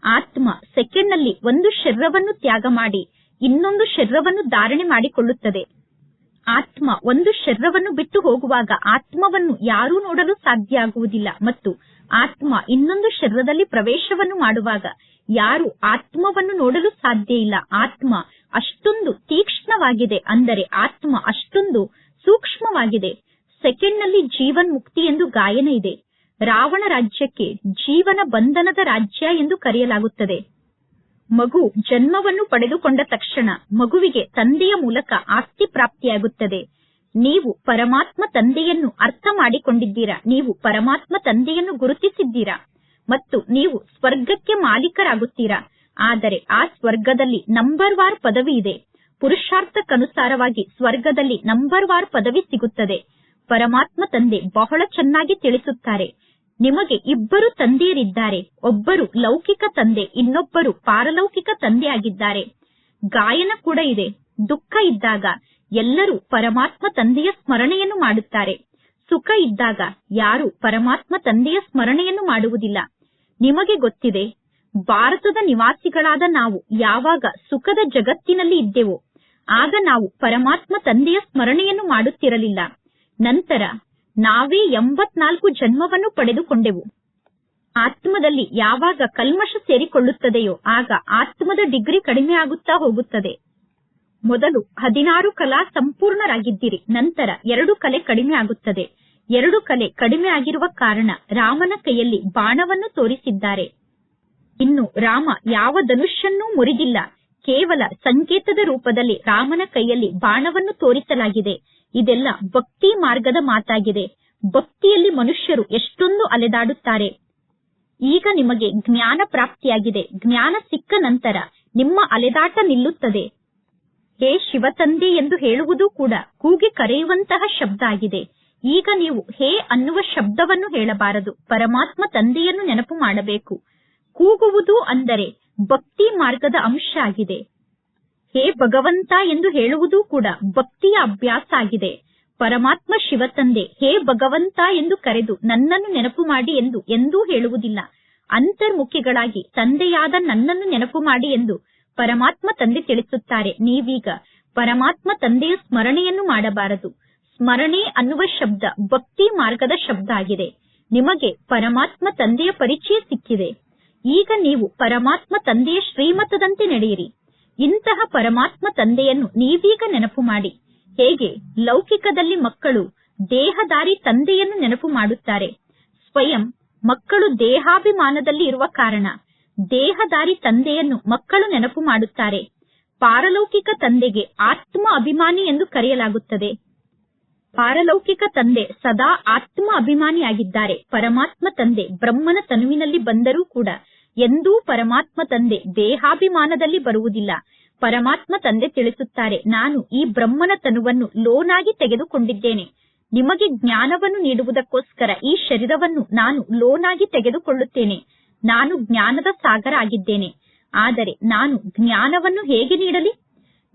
ಆತ್ಮ ಸೆಕೆಂಡ್ನಲ್ಲಿ ಒಂದು ಶರೀರವನ್ನು ತ್ಯಾಗ ಮಾಡಿ ಇನ್ನೊಂದು ಶರೀರವನ್ನು ಧಾರಣೆ ಮಾಡಿಕೊಳ್ಳುತ್ತದೆ. ಆತ್ಮ ಒಂದು ಶರೀರವನ್ನು ಬಿಟ್ಟು ಹೋಗುವಾಗ ಆತ್ಮವನ್ನು ಯಾರೂ ನೋಡಲು ಸಾಧ್ಯ ಆಗುವುದಿಲ್ಲ ಮತ್ತು ಆತ್ಮ ಇನ್ನೊಂದು ಶರೀರದಲ್ಲಿ ಪ್ರವೇಶವನ್ನು ಮಾಡುವಾಗ ಯಾರು ಆತ್ಮವನ್ನು ನೋಡಲು ಸಾಧ್ಯ ಇಲ್ಲ. ಆತ್ಮ ಅಷ್ಟೊಂದು ತೀಕ್ಷ್ಣವಾಗಿದೆ ಅಂದರೆ ಆತ್ಮ ಅಷ್ಟೊಂದು ಸೂಕ್ಷ್ಮವಾಗಿದೆ. ಸೆಕೆಂಡ್ನಲ್ಲಿ ಜೀವನ್ ಮುಕ್ತಿ ಎಂದು ಗಾಯನ ಇದೆ. ರಾವಣ ರಾಜ್ಯಕ್ಕೆ ಜೀವನ ಬಂಧನದ ರಾಜ್ಯ ಎಂದು ಕರೆಯಲಾಗುತ್ತದೆ. ಮಗು ಜನ್ಮವನ್ನು ಪಡೆದುಕೊಂಡ ತಕ್ಷಣ ಮಗುವಿಗೆ ತಂದೆಯ ಮೂಲಕ ಆಸ್ತಿ ಪ್ರಾಪ್ತಿಯಾಗುತ್ತದೆ. ನೀವು ಪರಮಾತ್ಮ ತಂದೆಯನ್ನು ಅರ್ಥ ಮಾಡಿಕೊಂಡಿದ್ದೀರಾ? ನೀವು ಪರಮಾತ್ಮ ತಂದೆಯನ್ನು ಗುರುತಿಸಿದ್ದೀರಾ? ಮತ್ತು ನೀವು ಸ್ವರ್ಗಕ್ಕೆ ಮಾಲೀಕರಾಗುತ್ತೀರಾ? ಆದರೆ ಆ ಸ್ವರ್ಗದಲ್ಲಿ ನಂಬರ್ ವಾರ್ ಪದವಿ ಇದೆ. ಪುರುಷಾರ್ಥಕ್ಕನುಸಾರವಾಗಿ ಸ್ವರ್ಗದಲ್ಲಿ ನಂಬರ್ ವಾರ್ ಪದವಿ ಸಿಗುತ್ತದೆ. ಪರಮಾತ್ಮ ತಂದೆ ಬಹಳ ಚೆನ್ನಾಗಿ ತಿಳಿಸುತ್ತಾರೆ. ನಿಮಗೆ ಇಬ್ಬರು ತಂದೆಯರಿದ್ದಾರೆ. ಒಬ್ಬರು ಲೌಕಿಕ ತಂದೆ, ಇನ್ನೊಬ್ಬರು ಪಾರಲೌಕಿಕ ತಂದೆಯಾಗಿದ್ದಾರೆ. ಗಾಯನ ಕೂಡ ಇದೆ. ದುಃಖ ಇದ್ದಾಗ ಎಲ್ಲರೂ ಪರಮಾತ್ಮ ತಂದೆಯ ಸ್ಮರಣೆಯನ್ನು ಮಾಡುತ್ತಾರೆ. ಸುಖ ಇದ್ದಾಗ ಯಾರು ಪರಮಾತ್ಮ ತಂದೆಯ ಸ್ಮರಣೆಯನ್ನು ಮಾಡುವುದಿಲ್ಲ. ನಿಮಗೆ ಗೊತ್ತಿದೆ, ಭಾರತದ ನಿವಾಸಿಗಳಾದ ನಾವು ಯಾವಾಗ ಸುಖದ ಜಗತ್ತಿನಲ್ಲಿ ಇದ್ದೆವೋ, ಆಗ ನಾವು ಪರಮಾತ್ಮ ತಂದೆಯ ಸ್ಮರಣೆಯನ್ನು ಮಾಡುತ್ತಿರಲಿಲ್ಲ. ನಂತರ ನಾವೇ ಎಂಬತ್ನಾಲ್ಕು ಜನ್ಮವನ್ನು ಪಡೆದುಕೊಂಡೆವು. ಆತ್ಮದಲ್ಲಿ ಯಾವಾಗ ಕಲ್ಮಶ ಸೇರಿಕೊಳ್ಳುತ್ತದೆಯೋ ಆಗ ಆತ್ಮದ ಡಿಗ್ರಿ ಕಡಿಮೆ ಆಗುತ್ತಾ ಹೋಗುತ್ತದೆ. ಮೊದಲು ಹದಿನಾರು ಕಲಾ ಸಂಪೂರ್ಣರಾಗಿದ್ದೀರಿ, ನಂತರ ಎರಡು ಕಲೆ ಕಡಿಮೆ ಆಗುತ್ತದೆ. ಎರಡು ಕಲೆ ಕಡಿಮೆ ಆಗಿರುವ ಕಾರಣ ರಾಮನ ಕೈಯಲ್ಲಿ ಬಾಣವನ್ನು ತೋರಿಸಿದ್ದಾರೆ. ಇನ್ನು ರಾಮ ಯಾವ ಧನುಷ್ಯನ್ನೂ ಮುರಿದಿಲ್ಲ, ಕೇವಲ ಸಂಕೇತದ ರೂಪದಲ್ಲಿ ರಾಮನ ಕೈಯಲ್ಲಿ ಬಾಣವನ್ನು ತೋರಿಸಲಾಗಿದೆ. ಇದೆಲ್ಲ ಭಕ್ತಿ ಮಾರ್ಗದ ಮಾತಾಗಿದೆ. ಭಕ್ತಿಯಲ್ಲಿ ಮನುಷ್ಯರು ಎಷ್ಟೊಂದು ಅಲೆದಾಡುತ್ತಾರೆ. ಈಗ ನಿಮಗೆ ಜ್ಞಾನ ಪ್ರಾಪ್ತಿಯಾಗಿದೆ. ಜ್ಞಾನ ಸಿಕ್ಕ ನಂತರ ನಿಮ್ಮ ಅಲೆದಾಟ ನಿಲ್ಲುತ್ತದೆ. ಹೇ ಶಿವತಂದೆ ಎಂದು ಹೇಳುವುದು ಕೂಡ ಕೂಗಿ ಕರೆಯುವಂತಹ ಶಬ್ದ ಆಗಿದೆ. ಈಗ ನೀವು ಹೇ ಅನ್ನುವ ಶಬ್ದವನ್ನು ಹೇಳಬಾರದು. ಪರಮಾತ್ಮ ತಂದೆಯನ್ನು ನೆನಪು ಮಾಡಬೇಕು. ಕೂಗುವುದು ಅಂದರೆ ಭಕ್ತಿ ಮಾರ್ಗದ ಅಂಶ ಆಗಿದೆ. ಹೇ ಭಗವಂತ ಎಂದು ಹೇಳುವುದು ಕೂಡ ಭಕ್ತಿಯ ಅಭ್ಯಾಸ ಆಗಿದೆ. ಪರಮಾತ್ಮ ಶಿವತಂದೆ ಹೇ ಭಗವಂತ ಎಂದು ಕರೆದು ನನ್ನನ್ನು ನೆನಪು ಮಾಡಿ ಎಂದು ಎಂದೂ ಹೇಳುವುದಿಲ್ಲ. ಅಂತರ್ಮುಖಿಗಳಾಗಿ ತಂದೆಯಾದ ನನ್ನನ್ನು ನೆನಪು ಮಾಡಿ ಎಂದು ಪರಮಾತ್ಮ ತಂದೆ ತಿಳಿಸುತ್ತಾರೆ. ನೀವೀಗ ಪರಮಾತ್ಮ ತಂದೆಯ ಸ್ಮರಣೆಯನ್ನು ಮಾಡಬಾರದು. ಸ್ಮರಣೆ ಅನ್ನುವ ಶಬ್ದ ಭಕ್ತಿ ಮಾರ್ಗದ ಶಬ್ದ ಆಗಿದೆ. ನಿಮಗೆ ಪರಮಾತ್ಮ ತಂದೆಯ ಪರಿಚಯ ಸಿಕ್ಕಿದೆ. ಈಗ ನೀವು ಪರಮಾತ್ಮ ತಂದೆಯ ಶ್ರೀಮತದಂತೆ ನಡೆಯಿರಿ. ಇಂತಹ ಪರಮಾತ್ಮ ತಂದೆಯನ್ನು ನೀವೀಗ ನೆನಪು ಮಾಡಿ. ಹೇಗೆ? ಲೌಕಿಕದಲ್ಲಿ ಮಕ್ಕಳು ದೇಹದಾರಿ ತಂದೆಯನ್ನು ನೆನಪು ಮಾಡುತ್ತಾರೆ. ಸ್ವಯಂ ಮಕ್ಕಳು ದೇಹಾಭಿಮಾನದಲ್ಲಿ ಇರುವ ಕಾರಣ ದೇಹದಾರಿ ತಂದೆಯನ್ನು ಮಕ್ಕಳು ನೆನಪು ಮಾಡುತ್ತಾರೆ. ಪಾರಲೌಕಿಕ ತಂದೆಗೆ ಆತ್ಮ ಅಭಿಮಾನಿ ಎಂದು ಕರೆಯಲಾಗುತ್ತದೆ. ಪಾರಲೌಕಿಕ ತಂದೆ ಸದಾ ಆತ್ಮ ಅಭಿಮಾನಿಯಾಗಿದ್ದಾರೆ. ಪರಮಾತ್ಮ ತಂದೆ ಬ್ರಹ್ಮನ ತನುವಿನಲ್ಲಿ ಬಂದರೂ ಕೂಡ ಎಂದೂ ಪರಮಾತ್ಮ ತಂದೆ ದೇಹಾಭಿಮಾನದಲ್ಲಿ ಬರುವುದಿಲ್ಲ. ಪರಮಾತ್ಮ ತಂದೆ ತಿಳಿಸುತ್ತಾರೆ, ನಾನು ಈ ಬ್ರಹ್ಮನ ತನುವನ್ನು ಲೋನಾಗಿ ತೆಗೆದುಕೊಂಡಿದ್ದೇನೆ. ನಿಮಗೆ ಜ್ಞಾನವನ್ನು ನೀಡುವುದಕ್ಕೋಸ್ಕರ ಈ ಶರೀರವನ್ನು ನಾನು ಲೋನಾಗಿ ತೆಗೆದುಕೊಳ್ಳುತ್ತೇನೆ. ನಾನು ಜ್ಞಾನದ ಸಾಗರ ಆಗಿದ್ದೇನೆ. ಆದರೆ ನಾನು ಜ್ಞಾನವನ್ನು ಹೇಗೆ ನೀಡಲಿ?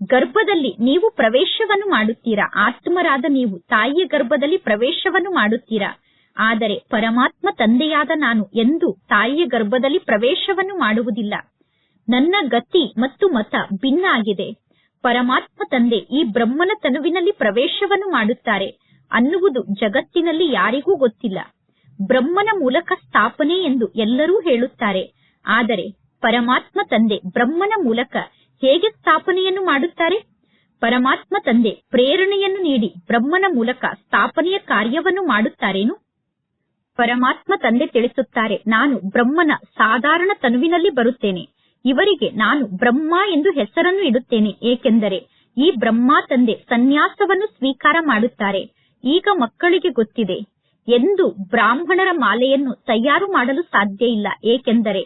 ಗರ್ಭದಲ್ಲಿ ನೀವು ಪ್ರವೇಶವನ್ನು ಮಾಡುತ್ತೀರಾ? ಆತ್ಮರಾದ ನೀವು ತಾಯಿಯ ಗರ್ಭದಲ್ಲಿ ಪ್ರವೇಶವನ್ನು ಮಾಡುತ್ತೀರಾ? ಆದರೆ ಪರಮಾತ್ಮ ತಂದೆಯಾದ ನಾನು ಎಂದು ತಾಯಿಯ ಗರ್ಭದಲ್ಲಿ ಪ್ರವೇಶವನ್ನು ಮಾಡುವುದಿಲ್ಲ. ನನ್ನ ಗತಿ ಮತ್ತು ಮತ ಭಿನ್ನ ಆಗಿದೆ. ಪರಮಾತ್ಮ ತಂದೆ ಈ ಬ್ರಹ್ಮನ ತನುವಿನಲ್ಲಿ ಪ್ರವೇಶವನ್ನು ಮಾಡುತ್ತಾರೆ ಅನ್ನುವುದು ಜಗತ್ತಿನಲ್ಲಿ ಯಾರಿಗೂ ಗೊತ್ತಿಲ್ಲ. ಬ್ರಹ್ಮನ ಮೂಲಕ ಸ್ಥಾಪನೆ ಎಂದು ಎಲ್ಲರೂ ಹೇಳುತ್ತಾರೆ. ಆದರೆ ಪರಮಾತ್ಮ ತಂದೆ ಬ್ರಹ್ಮನ ಮೂಲಕ ಹೇಗೆ ಸ್ಥಾಪನೆಯನ್ನು ಮಾಡುತ್ತಾರೆ? ಪರಮಾತ್ಮ ತಂದೆ ಪ್ರೇರಣೆಯನ್ನು ನೀಡಿ ಬ್ರಹ್ಮನ ಮೂಲಕ ಸ್ಥಾಪನೆಯ ಕಾರ್ಯವನ್ನು ಮಾಡುತ್ತಾರೇನು? ಪರಮಾತ್ಮ ತಂದೆ ತಿಳಿಸುತ್ತಾರೆ, ನಾನು ಬ್ರಹ್ಮನ ಸಾಧಾರಣ ತನುವಿನಲ್ಲಿ ಬರುತ್ತೇನೆ. ಇವರಿಗೆ ನಾನು ಬ್ರಹ್ಮ ಎಂದು ಹೆಸರನ್ನು ಇಡುತ್ತೇನೆ, ಏಕೆಂದರೆ ಈ ಬ್ರಹ್ಮ ತಂದೆ ಸನ್ಯಾಸವನ್ನು ಸ್ವೀಕಾರ ಮಾಡುತ್ತಾರೆ. ಈಗ ಮಕ್ಕಳಿಗೆ ಗೊತ್ತಿದೆ, ಎಂದು ಬ್ರಾಹ್ಮಣರ ಮಾಲೆಯನ್ನು ತಯಾರು ಮಾಡಲು ಸಾಧ್ಯ ಇಲ್ಲ, ಏಕೆಂದರೆ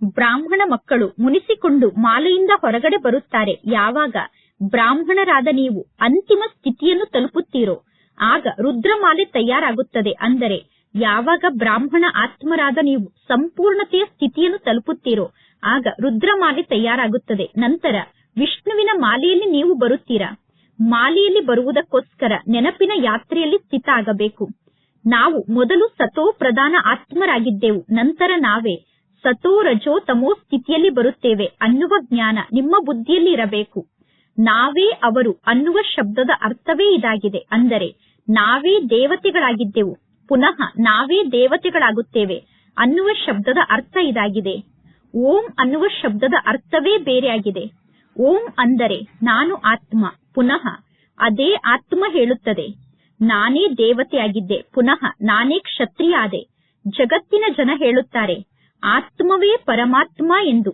ಬ್ರಾಹ್ಮಣ ಮಕ್ಕಳು ಮುನಿಸಿಕೊಂಡು ಮಾಲೆಯಿಂದ ಹೊರಗಡೆ ಬರುತ್ತಾರೆ. ಯಾವಾಗ ಬ್ರಾಹ್ಮಣರಾದ ನೀವು ಅಂತಿಮ ಸ್ಥಿತಿಯನ್ನು ತಲುಪುತ್ತೀರೋ, ಆಗ ರುದ್ರಮಾಲೆ ತಯಾರಾಗುತ್ತದೆ. ಅಂದರೆ ಯಾವಾಗ ಬ್ರಾಹ್ಮಣ ಆತ್ಮರಾದ ನೀವು ಸಂಪೂರ್ಣತೆಯ ಸ್ಥಿತಿಯನ್ನು ತಲುಪುತ್ತೀರೋ, ಆಗ ರುದ್ರಮಾಲೆ ತಯಾರಾಗುತ್ತದೆ. ನಂತರ ವಿಷ್ಣುವಿನ ಮಾಲೆಯಲ್ಲಿ ನೀವು ಬರುತ್ತೀರಾ? ಮಾಲೆಯಲ್ಲಿ ಬರುವುದಕ್ಕೋಸ್ಕರ ನೆನಪಿನ ಯಾತ್ರೆಯಲ್ಲಿ ಸ್ಥಿತ ಆಗಬೇಕು. ನಾವು ಮೊದಲು ಸತೋ ಪ್ರಧಾನ ಆತ್ಮರಾಗಿದ್ದೆವು, ನಂತರ ನಾವೇ ಸತೋ ರಜೋ ತಮೋ ಸ್ಥಿತಿಯಲ್ಲಿ ಬರುತ್ತೇವೆ ಅನ್ನುವ ಜ್ಞಾನ ನಿಮ್ಮ ಬುದ್ಧಿಯಲ್ಲಿ ಇರಬೇಕು. ನಾವೇ ಅವರು ಅನ್ನುವ ಶಬ್ದದ ಅರ್ಥವೇ ಇದಾಗಿದೆ. ಅಂದರೆ ನಾವೇ ದೇವತೆಗಳಾಗಿದ್ದೆವು. ಪುನಃ ನಾವೇ ದೇವತೆಗಳಾಗುತ್ತೇವೆ ಅನ್ನುವ ಶಬ್ದದ ಅರ್ಥ ಇದಾಗಿದೆ. ಓಂ ಅನ್ನುವ ಶಬ್ದದ ಅರ್ಥವೇ ಬೇರೆಯಾಗಿದೆ. ಓಂ ಅಂದರೆ ನಾನು ಆತ್ಮ, ಪುನಃ ಅದೇ ಆತ್ಮ ಹೇಳುತ್ತದೆ. ನಾನೇ ದೇವತೆಯಾಗಿದ್ದೆ, ಪುನಃ ನಾನೇ ಕ್ಷತ್ರಿಯಾದೆ. ಜಗತ್ತಿನ ಜನ ಹೇಳುತ್ತಾರೆ, ಆತ್ಮವೇ ಪರಮಾತ್ಮ ಎಂದು.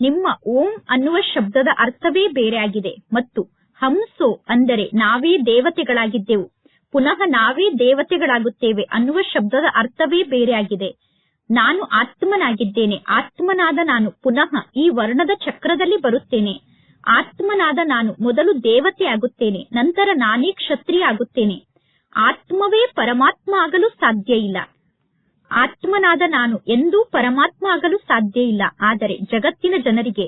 ನಿಮ್ಮ ಓಂ ಅನ್ನುವ ಶಬ್ದದ ಅರ್ಥವೇ ಬೇರೆಯಾಗಿದೆ ಮತ್ತು ಹಂಸೋ ಅಂದರೆ ನಾವೇ ದೇವತೆಗಳಾಗಿದ್ದೆವು. ಪುನಃ ನಾವೇ ದೇವತೆಗಳಾಗುತ್ತೇವೆ ಅನ್ನುವ ಶಬ್ದದ ಅರ್ಥವೇ ಬೇರೆಯಾಗಿದೆ. ನಾನು ಆತ್ಮನಾಗಿದ್ದೇನೆ, ಆತ್ಮನಾದ ನಾನು ಪುನಃ ಈ ವರ್ಣದ ಚಕ್ರದಲ್ಲಿ ಬರುತ್ತೇನೆ. ಆತ್ಮನಾದ ನಾನು ಮೊದಲು ದೇವತೆ ಆಗುತ್ತೇನೆ ನಂತರ ನಾನೇ ಕ್ಷತ್ರಿಯ ಆಗುತ್ತೇನೆ ಆತ್ಮವೇ ಪರಮಾತ್ಮ ಆಗಲು ಸಾಧ್ಯ ಇಲ್ಲ. ಆತ್ಮನಾದ ನಾನು ಎಂದೂ ಪರಮಾತ್ಮ ಆಗಲು ಸಾಧ್ಯ ಇಲ್ಲ, ಆದರೆ ಜಗತ್ತಿನ ಜನರಿಗೆ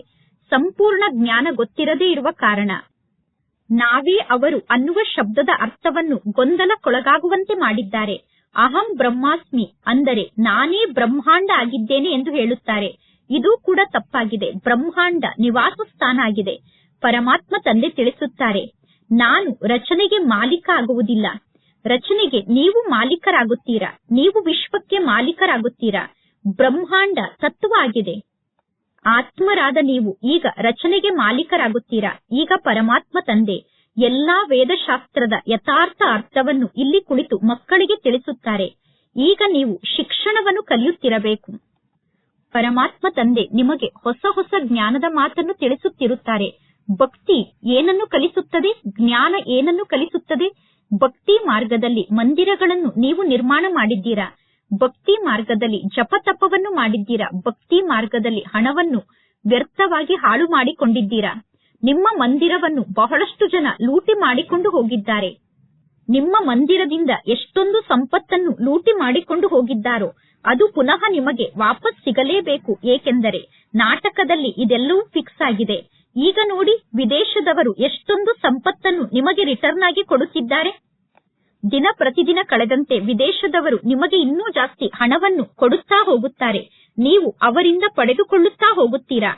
ಸಂಪೂರ್ಣ ಜ್ಞಾನ ಗೊತ್ತಿರದೇ ಇರುವ ಕಾರಣ. ನಾವೇ ಅವರು ಅನ್ನುವ ಶಬ್ದದ ಅರ್ಥವನ್ನು ಗೊಂದಲಕ್ಕೊಳಗಾಗುವಂತೆ ಮಾಡಿದ್ದಾರೆ. ಅಹಂ ಬ್ರಹ್ಮಾಸ್ಮಿ ಅಂದರೆ ನಾನೇ ಬ್ರಹ್ಮಾಂಡ ಆಗಿದ್ದೇನೆ ಎಂದು ಹೇಳುತ್ತಾರೆ. ಇದು ಕೂಡ ತಪ್ಪಾಗಿದೆ. ಬ್ರಹ್ಮಾಂಡ ನಿವಾಸ ಸ್ಥಾನ ಆಗಿದೆ. ಪರಮಾತ್ಮ ತಂದೆ ತಿಳಿಸುತ್ತಾರೆ, ನಾನು ರಚನೆಗೆ ಮಾಲೀಕ ಆಗುವುದಿಲ್ಲ. ರಚನೆಗೆ ನೀವು ಮಾಲೀಕರಾಗುತ್ತೀರಾ? ನೀವು ವಿಶ್ವಕ್ಕೆ ಮಾಲೀಕರಾಗುತ್ತೀರಾ? ಬ್ರಹ್ಮಾಂಡ ತತ್ವ ಆಗಿದೆ. ಆತ್ಮರಾದ ನೀವು ಈಗ ರಚನೆಗೆ ಮಾಲೀಕರಾಗುತ್ತೀರಾ? ಈಗ ಪರಮಾತ್ಮ ತಂದೆ. ಎಲ್ಲಾ ವೇದಶಾಸ್ತ್ರದ ಯಥಾರ್ಥ ಅರ್ಥವನ್ನು ಇಲ್ಲಿ ಕುಳಿತು ಮಕ್ಕಳಿಗೆ ತಿಳಿಸುತ್ತಾರೆ. ಈಗ ನೀವು ಶಿಕ್ಷಣವನ್ನು ಕಲಿಯುತ್ತಿರಬೇಕು. ಪರಮಾತ್ಮ ತಂದೆ ನಿಮಗೆ ಹೊಸ ಹೊಸ ಜ್ಞಾನದ ಮಾತನ್ನು ತಿಳಿಸುತ್ತಿರುತ್ತಾರೆ. ಭಕ್ತಿ ಏನನ್ನು ಕಲಿಸುತ್ತದೆ? ಜ್ಞಾನ ಏನನ್ನು ಕಲಿಸುತ್ತದೆ? ಭಕ್ತಿ ಮಾರ್ಗದಲ್ಲಿ ಮಂದಿರಗಳನ್ನು ನೀವು ನಿರ್ಮಾಣ ಮಾಡಿದ್ದೀರಾ? ಭಕ್ತಿ ಮಾರ್ಗದಲ್ಲಿ ಜಪತಪವನ್ನು ಮಾಡಿದ್ದೀರಾ? ಭಕ್ತಿ ಮಾರ್ಗದಲ್ಲಿ ಹಣವನ್ನು ವ್ಯರ್ಥವಾಗಿ ಹಾಳು ಮಾಡಿಕೊಂಡಿದ್ದೀರಾ? ನಿಮ್ಮ ಮಂದಿರವನ್ನು ಬಹಳಷ್ಟು ಜನ ಲೂಟಿ ಮಾಡಿಕೊಂಡು ಹೋಗಿದ್ದಾರೆ. ನಿಮ್ಮ ಮಂದಿರದಿಂದ ಎಷ್ಟೊಂದು ಸಂಪತ್ತನ್ನು ಲೂಟಿ ಮಾಡಿಕೊಂಡು ಹೋಗಿದ್ದಾರೋ, ಅದು ಪುನಃ ನಿಮಗೆ ವಾಪಸ್ ಸಿಗಲೇಬೇಕು. ಏಕೆಂದರೆ ನಾಟಕದಲ್ಲಿ ಇದೆಲ್ಲವೂ ಫಿಕ್ಸ್ ಆಗಿದೆ. ಈಗ ನೋಡಿ, ವಿದೇಶದವರು ಎಷ್ಟೊಂದು ಸಂಪತ್ತನ್ನು ನಿಮಗೆ ರಿಟರ್ನ್ ಆಗಿ ಕೊಡುತ್ತಿದ್ದಾರೆ. ದಿನ ಪ್ರತಿದಿನ ಕಳೆದಂತೆ ವಿದೇಶದವರು ನಿಮಗೆ ಇನ್ನೂ ಜಾಸ್ತಿ ಹಣವನ್ನು ಕೊಡುತ್ತಾ ಹೋಗುತ್ತಾರೆ. ನೀವು ಅವರಿಂದ ಪಡೆದುಕೊಳ್ಳುತ್ತಾ ಹೋಗುತ್ತೀರಾ?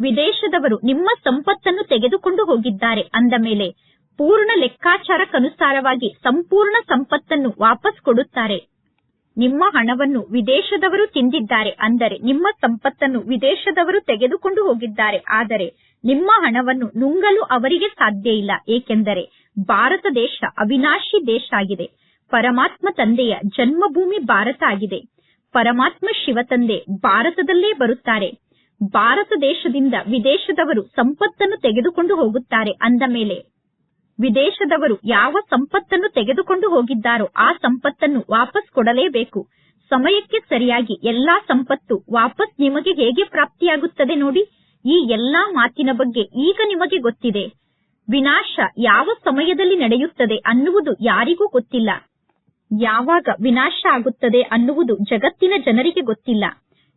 ವಿದೇಶದವರು ನಿಮ್ಮ ಸಂಪತ್ತನ್ನು ತೆಗೆದುಕೊಂಡು ಹೋಗಿದ್ದಾರೆ ಅಂದ ಮೇಲೆ ಪೂರ್ಣ ಲೆಕ್ಕಾಚಾರಕ್ಕನುಸಾರವಾಗಿ ಸಂಪೂರ್ಣ ಸಂಪತ್ತನ್ನು ವಾಪಸ್ ಕೊಡುತ್ತಾರೆ. ನಿಮ್ಮ ಹಣವನ್ನು ವಿದೇಶದವರು ತಿಂದಿದ್ದಾರೆ ಅಂದರೆ ನಿಮ್ಮ ಸಂಪತ್ತನ್ನು ವಿದೇಶದವರು ತೆಗೆದುಕೊಂಡು ಹೋಗಿದ್ದಾರೆ. ಆದರೆ ನಿಮ್ಮ ಹಣವನ್ನು ನುಂಗಲು ಅವರಿಗೆ ಸಾಧ್ಯ ಇಲ್ಲ. ಏಕೆಂದರೆ ಭಾರತ ದೇಶ, ಅವಿನಾಶಿ ದೇಶ ಆಗಿದೆ. ಪರಮಾತ್ಮ ತಂದೆಯ ಜನ್ಮಭೂಮಿ ಭಾರತ ಆಗಿದೆ. ಪರಮಾತ್ಮ ಶಿವ ತಂದೆ ಭಾರತದಲ್ಲೇ ಬರುತ್ತಾರೆ. ಭಾರತ ದೇಶದಿಂದ ವಿದೇಶದವರು ಸಂಪತ್ತನ್ನು ತೆಗೆದುಕೊಂಡು ಹೋಗುತ್ತಾರೆ ಅಂದ ಮೇಲೆ. ವಿದೇಶದವರು ಯಾವ ಸಂಪತ್ತನ್ನು ತೆಗೆದುಕೊಂಡು ಹೋಗಿದ್ದಾರೋ ಆ ಸಂಪತ್ತನ್ನು ವಾಪಸ್ ಕೊಡಲೇಬೇಕು. ಸಮಯಕ್ಕೆ ಸರಿಯಾಗಿ ಎಲ್ಲಾ ಸಂಪತ್ತು ವಾಪಸ್ ನಿಮಗೆ ಹೇಗೆ ಪ್ರಾಪ್ತಿಯಾಗುತ್ತದೆ ನೋಡಿ. ಈ ಎಲ್ಲಾ ಮಾತಿನ ಬಗ್ಗೆ ಈಗ ನಿಮಗೆ ಗೊತ್ತಿದೆ. ವಿನಾಶ ಯಾವ ಸಮಯದಲ್ಲಿ ನಡೆಯುತ್ತದೆ ಅನ್ನುವುದು ಯಾರಿಗೂ ಗೊತ್ತಿಲ್ಲ. ಯಾವಾಗ ವಿನಾಶ ಆಗುತ್ತದೆ ಅನ್ನುವುದು ಜಗತ್ತಿನ ಜನರಿಗೆ ಗೊತ್ತಿಲ್ಲ.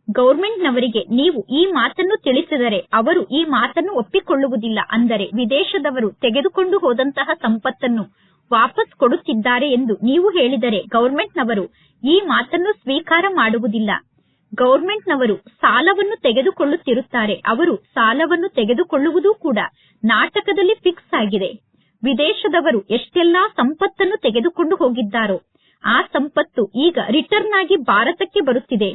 ಗೌರ್ಮೆಂಟ್ನವರಿಗೆ ನೀವು ಈ ಮಾತನ್ನು ತಿಳಿಸಿದರೆ ಅವರು ಈ ಮಾತನ್ನು ಒಪ್ಪಿಕೊಳ್ಳುವುದಿಲ್ಲ ಅಂದರೆ ವಿದೇಶದವರು ತೆಗೆದುಕೊಂಡು ಹೋದಂತಹ ಸಂಪತ್ತನ್ನು ವಾಪಸ್ ಕೊಡುತ್ತಿದ್ದಾರೆ ಎಂದು ನೀವು ಹೇಳಿದರೆ ಗೌರ್ಮೆಂಟ್ನವರು ಈ ಮಾತನ್ನು ಸ್ವೀಕಾರ ಮಾಡುವುದಿಲ್ಲ. ಗೌರ್ಮೆಂಟ್ನವರು ಸಾಲವನ್ನು ತೆಗೆದುಕೊಳ್ಳುತ್ತಿರುತ್ತಾರೆ. ಅವರು ಸಾಲವನ್ನು ತೆಗೆದುಕೊಳ್ಳುವುದೂ ಕೂಡ ನಾಟಕದಲ್ಲಿ ಫಿಕ್ಸ್ ಆಗಿದೆ. ವಿದೇಶದವರು ಎಷ್ಟೆಲ್ಲಾ ಸಂಪತ್ತನ್ನು ತೆಗೆದುಕೊಂಡು ಹೋಗಿದ್ದಾರೋ, ಆ ಸಂಪತ್ತು ಈಗ ರಿಟರ್ನ್ ಆಗಿ ಭಾರತಕ್ಕೆ ಬರುತ್ತಿದೆ.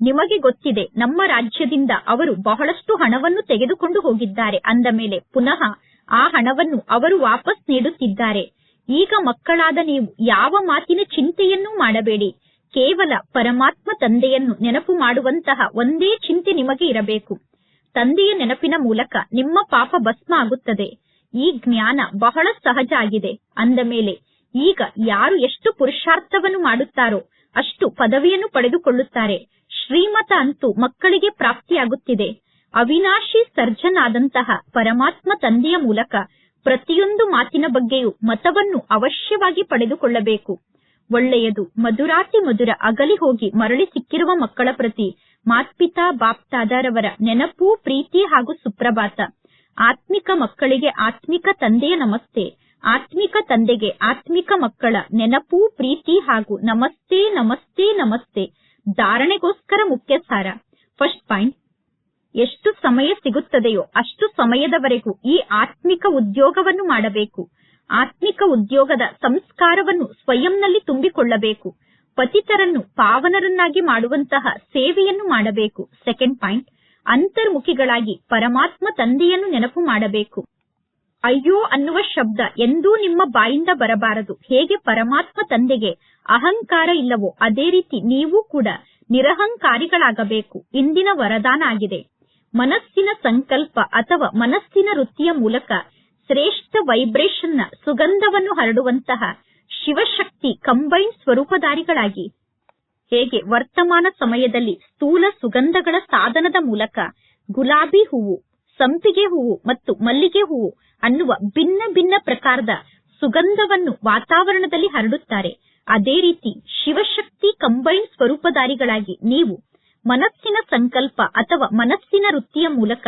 ನಿಮಗೆ ಗೊತ್ತಿದೆ, ನಮ್ಮ ರಾಜ್ಯದಿಂದ ಅವರು ಬಹಳಷ್ಟು ಹಣವನ್ನು ತೆಗೆದುಕೊಂಡು ಹೋಗಿದ್ದಾರೆ. ಅಂದ ಮೇಲೆ ಪುನಃ ಆ ಹಣವನ್ನು ಅವರು ವಾಪಸ್ ನೀಡುತ್ತಿದ್ದಾರೆ. ಈಗ ಮಕ್ಕಳಾದ ನೀವು ಯಾವ ಮಾತಿನ ಚಿಂತೆಯನ್ನೂ ಮಾಡಬೇಡಿ. ಕೇವಲ ಪರಮಾತ್ಮ ತಂದೆಯನ್ನು ನೆನಪು ಮಾಡುವಂತಹ ಒಂದೇ ಚಿಂತೆ ನಿಮಗೆ ಇರಬೇಕು. ತಂದೆಯ ನೆನಪಿನ ಮೂಲಕ ನಿಮ್ಮ ಪಾಪ ಭಸ್ಮ ಆಗುತ್ತದೆ. ಈ ಜ್ಞಾನ ಬಹಳ ಸಹಜ ಆಗಿದೆ. ಅಂದ ಮೇಲೆ, ಈಗ ಯಾರು ಎಷ್ಟು ಪುರುಷಾರ್ಥವನ್ನು ಮಾಡುತ್ತಾರೋ ಅಷ್ಟು ಪದವಿಯನ್ನು ಪಡೆದುಕೊಳ್ಳುತ್ತಾರೆ. ಶ್ರೀಮತ ಅಂತೂ ಮಕ್ಕಳಿಗೆ ಪ್ರಾಪ್ತಿಯಾಗುತ್ತಿದೆ. ಅವಿನಾಶಿ ಸರ್ಜನ್ ಆದಂತಹ ಪರಮಾತ್ಮ ತಂದೆಯ ಮೂಲಕ ಪ್ರತಿಯೊಂದು ಮಾತಿನ ಬಗ್ಗೆಯೂ ಮತವನ್ನು ಅವಶ್ಯವಾಗಿ ಪಡೆದುಕೊಳ್ಳಬೇಕು. ಒಳ್ಳೆಯದು. ಮಧುರಾತಿ ಮಧುರ ಅಗಲಿ ಹೋಗಿ ಮರಳಿ ಸಿಕ್ಕಿರುವ ಮಕ್ಕಳ ಪ್ರತಿ ಮಾತ್ಪಿತಾ ಬಾಪ್ತಾದರವರ ನೆನಪು, ಪ್ರೀತಿ ಹಾಗೂ ಸುಪ್ರಭಾತ. ಆತ್ಮಿಕ ಮಕ್ಕಳಿಗೆ ಆತ್ಮಿಕ ತಂದೆಯ ನಮಸ್ತೆ. ಆತ್ಮಿಕ ತಂದೆಗೆ ಆತ್ಮಿಕ ಮಕ್ಕಳ ನೆನಪು, ಪ್ರೀತಿ ಹಾಗೂ ನಮಸ್ತೆ ನಮಸ್ತೆ ನಮಸ್ತೆ. ಧಾರಣೆಗೋಸ್ಕರ ಮುಖ್ಯ ಸಾರ. First point. ಎಷ್ಟು ಸಮಯ ಸಿಗುತ್ತದೆಯೋ ಅಷ್ಟು ಸಮಯದವರೆಗೂ ಈ ಆತ್ಮಿಕ ಉದ್ಯೋಗವನ್ನು ಮಾಡಬೇಕು. ಆತ್ಮಿಕ ಉದ್ಯೋಗದ ಸಂಸ್ಕಾರವನ್ನು ಸ್ವಯಂನಲ್ಲಿ ತುಂಬಿಕೊಳ್ಳಬೇಕು. ಪತಿತರನ್ನು ಪಾವನರನ್ನಾಗಿ ಮಾಡುವಂತಹ ಸೇವೆಯನ್ನು ಮಾಡಬೇಕು. ಸೆಕೆಂಡ್ ಪಾಯಿಂಟ್ ಅಂತರ್ಮುಖಿಗಳಾಗಿ ಪರಮಾತ್ಮ ತಂದೆಯನ್ನು ನೆನಪು ಮಾಡಬೇಕು. ಅಯ್ಯೋ ಅನ್ನುವ ಶಬ್ದ ಎಂದೂ ನಿಮ್ಮ ಬಾಯಿಂದ ಬರಬಾರದು. ಹೇಗೆ ಪರಮಾತ್ಮ ತಂದೆಗೆ ಅಹಂಕಾರ ಇಲ್ಲವೋ ಅದೇ ರೀತಿ ನೀವು ಕೂಡ ನಿರಹಂಕಾರಿಗಳಾಗಬೇಕು. ಇಂದಿನ ವರದಾನ ಆಗಿದೆ. ಮನಸ್ಸಿನ ಸಂಕಲ್ಪ ಅಥವಾ ಮನಸ್ಸಿನ ವೃತ್ತಿಯ ಮೂಲಕ ಶ್ರೇಷ್ಠ ವೈಬ್ರೇಷನ್ನ ಸುಗಂಧವನ್ನು ಹರಡುವಂತಹ ಶಿವಶಕ್ತಿ ಕಂಬೈನ್ ಸ್ವರೂಪಧಾರಿಗಳಾಗಿ, ಹೇಗೆ ವರ್ತಮಾನ ಸಮಯದಲ್ಲಿ ಸ್ಥೂಲ ಸುಗಂಧಗಳ ಸಾಧನದ ಮೂಲಕ ಗುಲಾಬಿ ಹೂವು, ಸಂಪಿಗೆ ಹೂವು ಮತ್ತು ಮಲ್ಲಿಗೆ ಹೂವು ಅನ್ನುವ ಭಿನ್ನ ಭಿನ್ನ ಪ್ರಕಾರದ ಸುಗಂಧವನ್ನು ವಾತಾವರಣದಲ್ಲಿ ಹರಡುತ್ತಾರೆ. ಅದೇ ರೀತಿ ಶಿವಶಕ್ತಿ ಕಂಬೈನ್ ಸ್ವರೂಪಧಾರಿಗಳಾಗಿ ನೀವು ಮನಸ್ಸಿನ ಸಂಕಲ್ಪ ಅಥವಾ ಮನಸ್ಸಿನ ವೃತ್ತಿಯ ಮೂಲಕ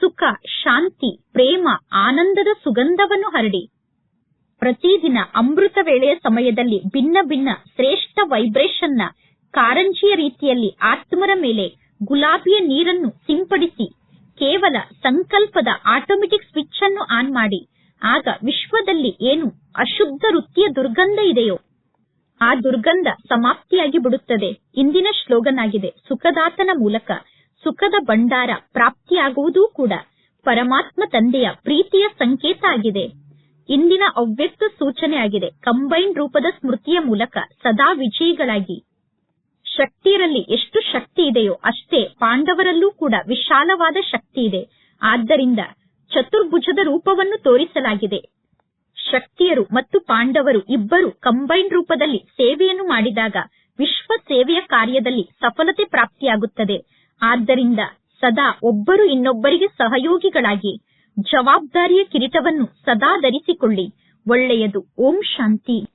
ಸುಖ, ಶಾಂತಿ, ಪ್ರೇಮ, ಆನಂದದ ಸುಗಂಧವನ್ನು ಹರಡಿ. ಪ್ರತಿದಿನ ಅಮೃತ ವೇಳೆಯ ಸಮಯದಲ್ಲಿ ಭಿನ್ನ ಭಿನ್ನ ಶ್ರೇಷ್ಠ ವೈಬ್ರೇಷನ್ನ ಕಾರಂಜಿಯ ರೀತಿಯಲ್ಲಿ ಆತ್ಮರ ಮೇಲೆ ಗುಲಾಬಿಯ ನೀರನ್ನು ಸಿಂಪಡಿಸಿ, ಕೇವಲ ಸಂಕಲ್ಪದ ಆಟೋಮೆಟಿಕ್ ಸ್ವಿಚ್ ಅನ್ನು ಆನ್ ಮಾಡಿ, ಆಗ ವಿಶ್ವದಲ್ಲಿ ಏನು ಅಶುದ್ಧ ವೃತ್ತಿಯ ದುರ್ಗಂಧ ಇದೆಯೋ, ಆ ದುರ್ಗಂಧ ಸಮಾಪ್ತಿಯಾಗಿ ಬಿಡುತ್ತದೆ. ಇಂದಿನ ಶ್ಲೋಗನ್ ಆಗಿದೆ ಸುಖದಾತನ ಮೂಲಕ. ಸುಖದ ಭಂಡಾರ ಪ್ರಾಪ್ತಿಯಾಗುವುದೂ ಕೂಡ ಪರಮಾತ್ಮ ತಂದೆಯ ಪ್ರೀತಿಯ ಸಂಕೇತ ಆಗಿದೆ. ಇಂದಿನ ಅವ್ಯಕ್ತ ಸೂಚನೆ ಆಗಿದೆ ಕಂಬೈನ್ ರೂಪದ ಸ್ಮೃತಿಯ ಮೂಲಕ ಸದಾ ವಿಜಯಿಗಳಾಗಿ. ಶಕ್ತಿಯರಲ್ಲಿ ಎಷ್ಟು ಶಕ್ತಿ ಇದೆಯೋ ಅಷ್ಟೇ ಪಾಂಡವರಲ್ಲೂ ಕೂಡ ವಿಶಾಲವಾದ ಶಕ್ತಿ ಇದೆ. ಆದ್ದರಿಂದ ಚತುರ್ಭುಜದ ರೂಪವನ್ನು ತೋರಿಸಲಾಗಿದೆ. ಶಕ್ತಿಯರು ಮತ್ತು ಪಾಂಡವರು ಇಬ್ಬರು ಕಂಬೈನ್ ರೂಪದಲ್ಲಿ ಸೇವೆಯನ್ನು ಮಾಡಿದಾಗ ವಿಶ್ವ ಸೇವೆಯ ಕಾರ್ಯದಲ್ಲಿ ಸಫಲತೆ ಪ್ರಾಪ್ತಿಯಾಗುತ್ತದೆ. ಆದ್ದರಿಂದ ಸದಾ ಒಬ್ಬರು ಇನ್ನೊಬ್ಬರಿಗೆ ಸಹಯೋಗಿಗಳಾಗಿ ಜವಾಬ್ದಾರಿಯ ಕಿರೀಟವನ್ನು ಸದಾ ಧರಿಸಿಕೊಳ್ಳಿ. ಒಳ್ಳೆಯದು. ಓಂ ಶಾಂತಿ.